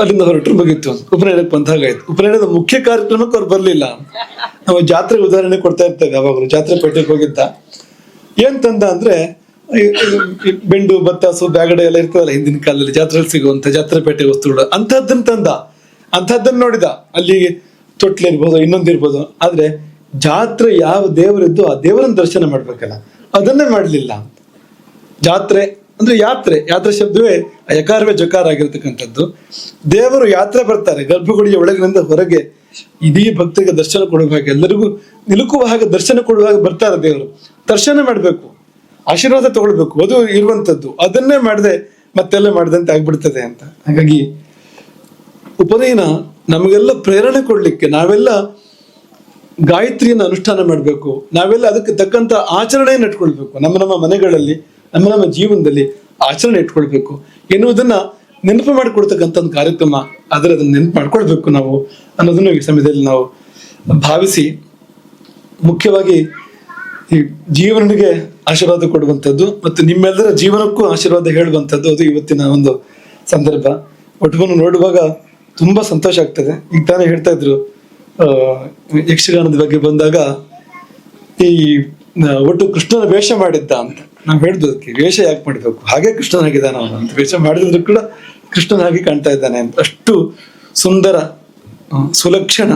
[SPEAKER 1] ಅಲ್ಲಿಂದ ಹೊರಟರು ಮುಗೀತು. ಉಪನಯನಕ್ಕೆ ಬಂದಾಗ ಆಯ್ತು ಉಪನಯನದ ಮುಖ್ಯ ಕಾರ್ಯಕ್ರಮಕ್ಕೆ ಅವ್ರು ಬರ್ಲಿಲ್ಲ. ನಾವು ಜಾತ್ರೆ ಉದಾಹರಣೆ ಕೊಡ್ತಾ ಇರ್ತೇವೆ ಯಾವಾಗಲೂ ಜಾತ್ರೆ ಪೇಟೆಗೆ ಹೋಗಿದ್ದ. ಏನ್ ತಂದ ಅಂದ್ರೆ ಬೆಂಡು ಬತ್ತಾಸು ಬ್ಯಾಗಡೆ ಎಲ್ಲ ಇರ್ತದಲ್ಲ ಹಿಂದಿನ ಕಾಲದಲ್ಲಿ ಜಾತ್ರೆಯಲ್ಲಿ ಸಿಗುವಂತ ಜಾತ್ರೆ ಪೇಟೆ ವಸ್ತುಗಳು ಅಂತಹದ್ದನ್ನ ತಂದ. ಅಂತಹದ್ದನ್ನ ನೋಡಿದ. ಅಲ್ಲಿ ತೊಟ್ಲಿರ್ಬೋದು ಇನ್ನೊಂದಿರ್ಬೋದು ಆದ್ರೆ ಜಾತ್ರೆ ಯಾವ ದೇವರಿದ್ದು ಆ ದೇವರನ್ನ ದರ್ಶನ ಮಾಡ್ಬೇಕಲ್ಲ, ಅದನ್ನೇ ಮಾಡಲಿಲ್ಲ. ಜಾತ್ರೆ ಅಂದ್ರೆ ಯಾತ್ರೆ ಯಾತ್ರೆ ಶಬ್ದವೇ ಯಕಾರವೇ ಜಕಾರ ಆಗಿರ್ತಕ್ಕಂಥದ್ದು. ದೇವರು ಯಾತ್ರೆ ಬರ್ತಾರೆ, ಗರ್ಭಗುಡಿಯ ಒಳಗಿನಿಂದ ಹೊರಗೆ ಇಡೀ ಭಕ್ತರಿಗೆ ದರ್ಶನ ಕೊಡುವ ಹಾಗೆ, ಎಲ್ಲರಿಗೂ ನಿಲುಕುವ ಹಾಗೆ ದರ್ಶನ ಕೊಡುವ ಹಾಗೆ ಬರ್ತಾರೆ ದೇವರು. ದರ್ಶನ ಮಾಡಬೇಕು, ಆಶೀರ್ವಾದ ತಗೊಳ್ಬೇಕು, ಅದು ಇರುವಂತದ್ದು ಅದನ್ನೇ ಮಾಡದೆ ಮತ್ತೆಲ್ಲ ಮಾಡದಂತೆ ಆಗ್ಬಿಡ್ತದೆ ಅಂತ. ಹಾಗಾಗಿ ಉಪನಯನ ನಮಗೆಲ್ಲ ಪ್ರೇರಣೆ ಕೊಡ್ಲಿಕ್ಕೆ ನಾವೆಲ್ಲ ಗಾಯತ್ರಿಯನ್ನು ಅನುಷ್ಠಾನ ಮಾಡಬೇಕು. ನಾವೆಲ್ಲ ಅದಕ್ಕೆ ತಕ್ಕಂತ ಆಚರಣೆಯನ್ನು ಇಟ್ಕೊಳ್ಬೇಕು. ನಮ್ಮ ನಮ್ಮ ಮನೆಗಳಲ್ಲಿ, ನಮ್ಮ ನಮ್ಮ ಜೀವನದಲ್ಲಿ ಆಚರಣೆ ಇಟ್ಕೊಳ್ಬೇಕು. ಎನ್ನುವುದನ್ನ ನೆನಪು ಮಾಡಿಕೊಡ್ತಕ್ಕಂಥ ಒಂದು ಕಾರ್ಯಕ್ರಮ. ಆದರೆ ಅದನ್ನು ನೆನಪು ಮಾಡ್ಕೊಳ್ಬೇಕು ನಾವು ಅನ್ನೋದನ್ನು ಈ ಸಮಯದಲ್ಲಿ ನಾವು ಭಾವಿಸಿ ಮುಖ್ಯವಾಗಿ ಈ ಜೀವನಿಗೆ ಆಶೀರ್ವಾದ ಕೊಡುವಂಥದ್ದು ಮತ್ತು ನಿಮ್ಮೆಲ್ಲರ ಜೀವನಕ್ಕೂ ಆಶೀರ್ವಾದ ಹೇಳುವಂಥದ್ದು ಅದು ಇವತ್ತಿನ ಒಂದು ಸಂದರ್ಭ. ಒಟ್ಟುವನ್ನು ನೋಡುವಾಗ ತುಂಬಾ ಸಂತೋಷ ಆಗ್ತದೆ. ಈಗ ತಾನೇ ಹೇಳ್ತಾ ಇದ್ರು ಯಕ್ಷಗಾನದ ಬಗ್ಗೆ ಬಂದಾಗ ಈ ಒಟ್ಟು ಕೃಷ್ಣನ ವೇಷ ಮಾಡಿದ್ದ ಅಂತ. ನಾವು ಹೇಳ್ದು ಅದಕ್ಕೆ, ವೇಷ ಯಾಕೆ ಮಾಡಬೇಕು ಹಾಗೆ ಕೃಷ್ಣನಾಗಿದ್ದಾನ ಅವನು ಅಂತ. ವೇಷ ಮಾಡಿದ್ರು ಕೂಡ ಕೃಷ್ಣನಾಗಿ ಕಾಣ್ತಾ ಇದ್ದಾನೆ ಅಂತ. ಅಷ್ಟು ಸುಂದರ ಸುಲಕ್ಷಣ,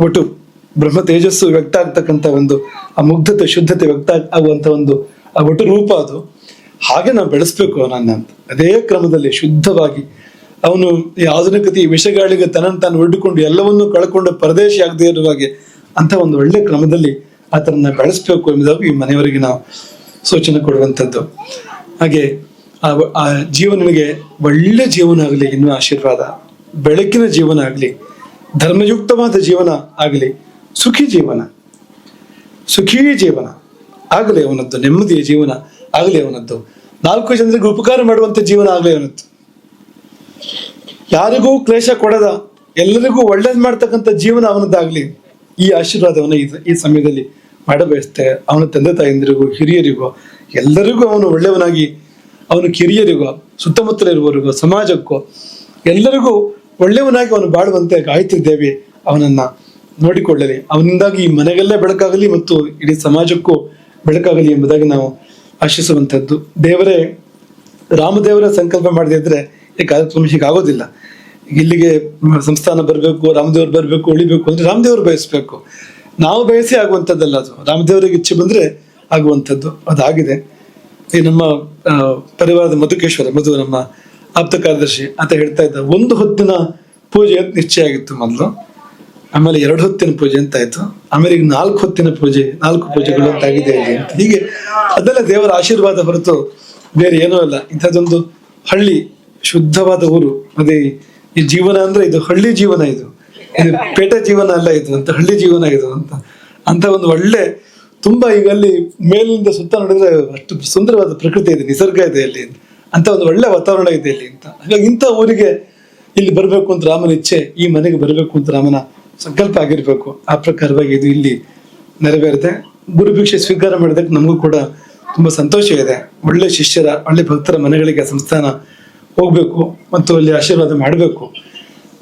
[SPEAKER 1] ಒಟ್ಟು ಬ್ರಹ್ಮ ತೇಜಸ್ಸು ವ್ಯಕ್ತ ಆಗ್ತಕ್ಕಂಥ ಒಂದು ಆ ಮುಗ್ಧತೆ ಶುದ್ಧತೆ ವ್ಯಕ್ತ ಆಗುವಂತ ಒಂದು, ಆ, ಒಟ್ಟು ರೂಪ ಅದು. ಹಾಗೆ ನಾವು ಬೆಳೆಸ್ಬೇಕು ನನ್ನ ಅಂತ. ಅದೇ ಕ್ರಮದಲ್ಲಿ ಶುದ್ಧವಾಗಿ ಅವನು ಈ ಆಧುನಿಕತೆ ವಿಷಗಾಳಿಗೆ ತನ್ನನ್ನು ತಾನು ಒಡ್ಡಿಕೊಂಡು ಎಲ್ಲವನ್ನೂ ಕಳ್ಕೊಂಡು ಪರದೇಶಿ ಆಗದೇ ಇರುವ ಹಾಗೆ ಅಂತ ಒಂದು ಒಳ್ಳೆ ಕ್ರಮದಲ್ಲಿ ಆತನನ್ನ ಬೆಳೆಸ್ಬೇಕು ಎಂಬುದಾಗಿ ಈ ಮನೆಯವರಿಗೆ ನಾವು ಸೂಚನೆ ಕೊಡುವಂಥದ್ದು. ಹಾಗೆ ಆ ಜೀವನಿಗೆ ಒಳ್ಳೆ ಜೀವನ ಆಗಲಿ ಎನ್ನುವ ಆಶೀರ್ವಾದ. ಬೆಳಕಿನ ಜೀವನ ಆಗಲಿ, ಧರ್ಮಯುಕ್ತವಾದ ಜೀವನ ಆಗಲಿ, ಸುಖಿ ಜೀವನ. ಸುಖೀ ಜೀವನ ಆಗಲಿ ಅವನದ್ದು, ನೆಮ್ಮದಿಯ ಜೀವನ ಆಗಲಿ ಅವನದ್ದು. ನಾಲ್ಕು ಜನರಿಗೆ ಉಪಕಾರ ಮಾಡುವಂತ ಜೀವನ ಆಗಲಿ ಅವನದ್ದು. ಯಾರಿಗೂ ಕ್ಲೇಶ ಕೊಡದ, ಎಲ್ಲರಿಗೂ ಒಳ್ಳೇದು ಮಾಡ್ತಕ್ಕಂಥ ಜೀವನ ಅವನದ್ದಾಗ್ಲಿ, ಈ ಆಶೀರ್ವಾದವನ್ನ ಈ ಸಮಯದಲ್ಲಿ ಮಾಡಬಯಸ್ತೆ. ಅವನ ತಂದೆ ತಾಯಂದಿರಿಗೂ, ಹಿರಿಯರಿಗೋ, ಎಲ್ಲರಿಗೂ ಅವನು ಒಳ್ಳೆಯವನಾಗಿ, ಅವನು ಕಿರಿಯರಿಗೂ ಸುತ್ತಮುತ್ತಲಿರುವವರಿಗೂ ಸಮಾಜಕ್ಕೂ, ಎಲ್ಲರಿಗೂ ಒಳ್ಳೆಯವನಾಗಿ ಅವನು ಬಾಳುವಂತೆ ಗಾಯತ್ರಿ ದೇವಿ, ಅವನನ್ನ ನೋಡಿಕೊಳ್ಳಲಿ. ಅವನಿಂದಾಗಿ ಈ ಮನೆಗಲ್ಲೇ ಬೆಳಕಾಗಲಿ ಮತ್ತು ಇಡೀ ಸಮಾಜಕ್ಕೂ ಬೆಳಕಾಗಲಿ ಎಂಬುದಾಗಿ ನಾವು ಆಶಿಸುವಂಥದ್ದು. ದೇವರೇ, ರಾಮದೇವರ ಸಂಕಲ್ಪ ಮಾಡದೇ ಇದ್ರೆ ಈ ಕಾರ್ಯಕ್ರಮ ಆಗೋದಿಲ್ಲ. ಇಲ್ಲಿಗೆ ಸಂಸ್ಥಾನ ಬರಬೇಕು, ರಾಮದೇವ್ರು ಬರಬೇಕು, ಉಳಿಬೇಕು ಅಂದ್ರೆ ರಾಮದೇವ್ರು ಬಯಸಬೇಕು. ನಾವು ಬಯಸಿ ಆಗುವಂಥದ್ದಲ್ಲ ಅದು. ರಾಮದೇವರಿಗೆ ಇಚ್ಛೆ ಬಂದ್ರೆ ಆಗುವಂಥದ್ದು. ಅದಾಗಿದೆ. ಈ ನಮ್ಮ ಪರಿವಾರದ ಮಧುಕೇಶ್ವರ, ಮಧು ನಮ್ಮ ಆಪ್ತ ಕಾರ್ಯದರ್ಶಿ ಅಂತ ಹೇಳ್ತಾ ಇದ್ದ ಒಂದು ಹೊತ್ತಿನ ಪೂಜೆ ಅಂತ ನಿಶ್ಚಯ ಆಗಿತ್ತು ಮೊದಲು. ಆಮೇಲೆ ಎರಡು ಹೊತ್ತಿನ ಪೂಜೆ ಅಂತ ಆಯ್ತು. ಆಮೇಲೆ ಈಗ ನಾಲ್ಕು ಹೊತ್ತಿನ ಪೂಜೆ, ನಾಲ್ಕು ಪೂಜೆಗಳು ಅಂತ ಆಗಿದೆ ಹೀಗೆ ಅದೆಲ್ಲ ದೇವರ ಆಶೀರ್ವಾದ ಹೊರತು ಬೇರೆ ಏನೂ ಅಲ್ಲ. ಇಂಥದ್ದೊಂದು ಹಳ್ಳಿ ಶುದ್ಧವಾದ ಊರು. ಅದೇ ಈ ಜೀವನ ಅಂದ್ರೆ ಇದು ಹಳ್ಳಿ ಜೀವನ ಇದು. ಇದು ಪೇಟೆ ಜೀವನ ಅಲ್ಲ ಇದು ಅಂತ, ಹಳ್ಳಿ ಜೀವನ ಇದು ಅಂತ. ಅಂತ ಒಂದು ಒಳ್ಳೆ ತುಂಬಾ ಈಗ ಅಲ್ಲಿ ಮೇಲಿಂದ ಸುತ್ತ ನೋಡಿದ್ರೆ ಅಷ್ಟು ಸುಂದರವಾದ ಪ್ರಕೃತಿ ಇದೆ, ನಿಸರ್ಗ ಇದೆ ಅಲ್ಲಿ. ಅಂತ ಒಂದು ಒಳ್ಳೆ ವಾತಾವರಣ ಇದೆ ಇಲ್ಲಿ ಅಂತ. ಹಾಗಾಗಿ ಇಂಥ ಊರಿಗೆ ಇಲ್ಲಿ ಬರಬೇಕು ಅಂತ ರಾಮನ ಇಚ್ಛೆ, ಈ ಮನೆಗೆ ಬರಬೇಕು ಅಂತ ರಾಮನ ಸಂಕಲ್ಪ ಆಗಿರ್ಬೇಕು. ಆ ಪ್ರಕಾರವಾಗಿ ಇದು ಇಲ್ಲಿ ನೆರವೇರಿದೆ. ಗುರು ಭಿಕ್ಷೆ ಸ್ವೀಕಾರ ಮಾಡಿದಕ್ಕೆ ನಮಗೂ ಕೂಡ ತುಂಬಾ ಸಂತೋಷ ಇದೆ ಒಳ್ಳೆ ಶಿಷ್ಯರ, ಒಳ್ಳೆ ಭಕ್ತರ ಮನೆಗಳಿಗೆ ಸಂಸ್ಥಾನ ಹೋಗ್ಬೇಕು ಮತ್ತು ಅಲ್ಲಿ ಆಶೀರ್ವಾದ ಮಾಡಬೇಕು.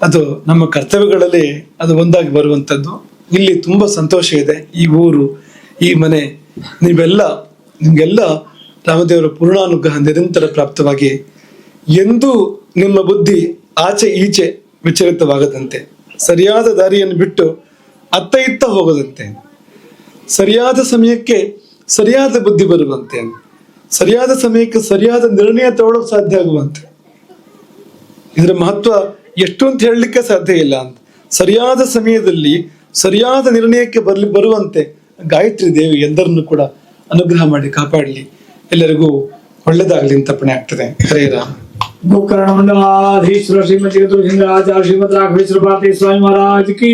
[SPEAKER 1] ಅದು ನಮ್ಮ ಕರ್ತವ್ಯಗಳಲ್ಲಿ ಅದು ಒಂದಾಗಿ ಬರುವಂಥದ್ದು. ಇಲ್ಲಿ ತುಂಬ ಸಂತೋಷ ಇದೆ. ಈ ಊರು, ಈ ಮನೆ, ನೀವೆಲ್ಲ, ನಿಮಗೆಲ್ಲ ರಾಮದೇವರ ಪೂರ್ಣಾನುಗ್ರಹ ನಿರಂತರ ಪ್ರಾಪ್ತವಾಗಿ ಎಂದೂ ನಿಮ್ಮ ಬುದ್ಧಿ ಆಚೆ ಈಚೆ ವಿಚಲಿತವಾಗದಂತೆ. ಸರಿಯಾದ ದಾರಿಯನ್ನು ಬಿಟ್ಟು ಅತ್ತ ಇತ್ತ ಹೋಗದಂತೆ. ಸರಿಯಾದ ಸಮಯಕ್ಕೆ ಸರಿಯಾದ ಬುದ್ಧಿ ಬರುವಂತೆ. ಸರಿಯಾದ ಸಮಯಕ್ಕೆ ಸರಿಯಾದ ನಿರ್ಣಯ ತಗೊಳ್ಳೋಕೆ ಸಾಧ್ಯ ಆಗುವಂತೆ. ಇದರ ಮಹತ್ವ ಎಷ್ಟು ಅಂತ ಹೇಳಲಿಕ್ಕೆ ಸಾಧ್ಯ ಇಲ್ಲ ಅಂತ ಸರಿಯಾದ ಸಮಯದಲ್ಲಿ ಸರಿಯಾದ ನಿರ್ಣಯಕ್ಕೆ ಬರ್ಲಿ ಬರುವಂತೆ ಗಾಯತ್ರಿ ದೇವಿ ಎಲ್ಲರನ್ನು ಕೂಡ ಅನುಗ್ರಹ ಮಾಡಿ ಕಾಪಾಡಲಿ ಎಲ್ಲರಿಗೂ ಒಳ್ಳೇದಾಗ್ಲಿ ಅಂತ ಪಣೆ ಆಗ್ತದೆ ಹರೇ ರಾಮ
[SPEAKER 2] गोकर्ण मंडलाधीश्वर श्रीमती सिंह राजा श्रीमद राघवेश्वर भारती स्वामी महाराज की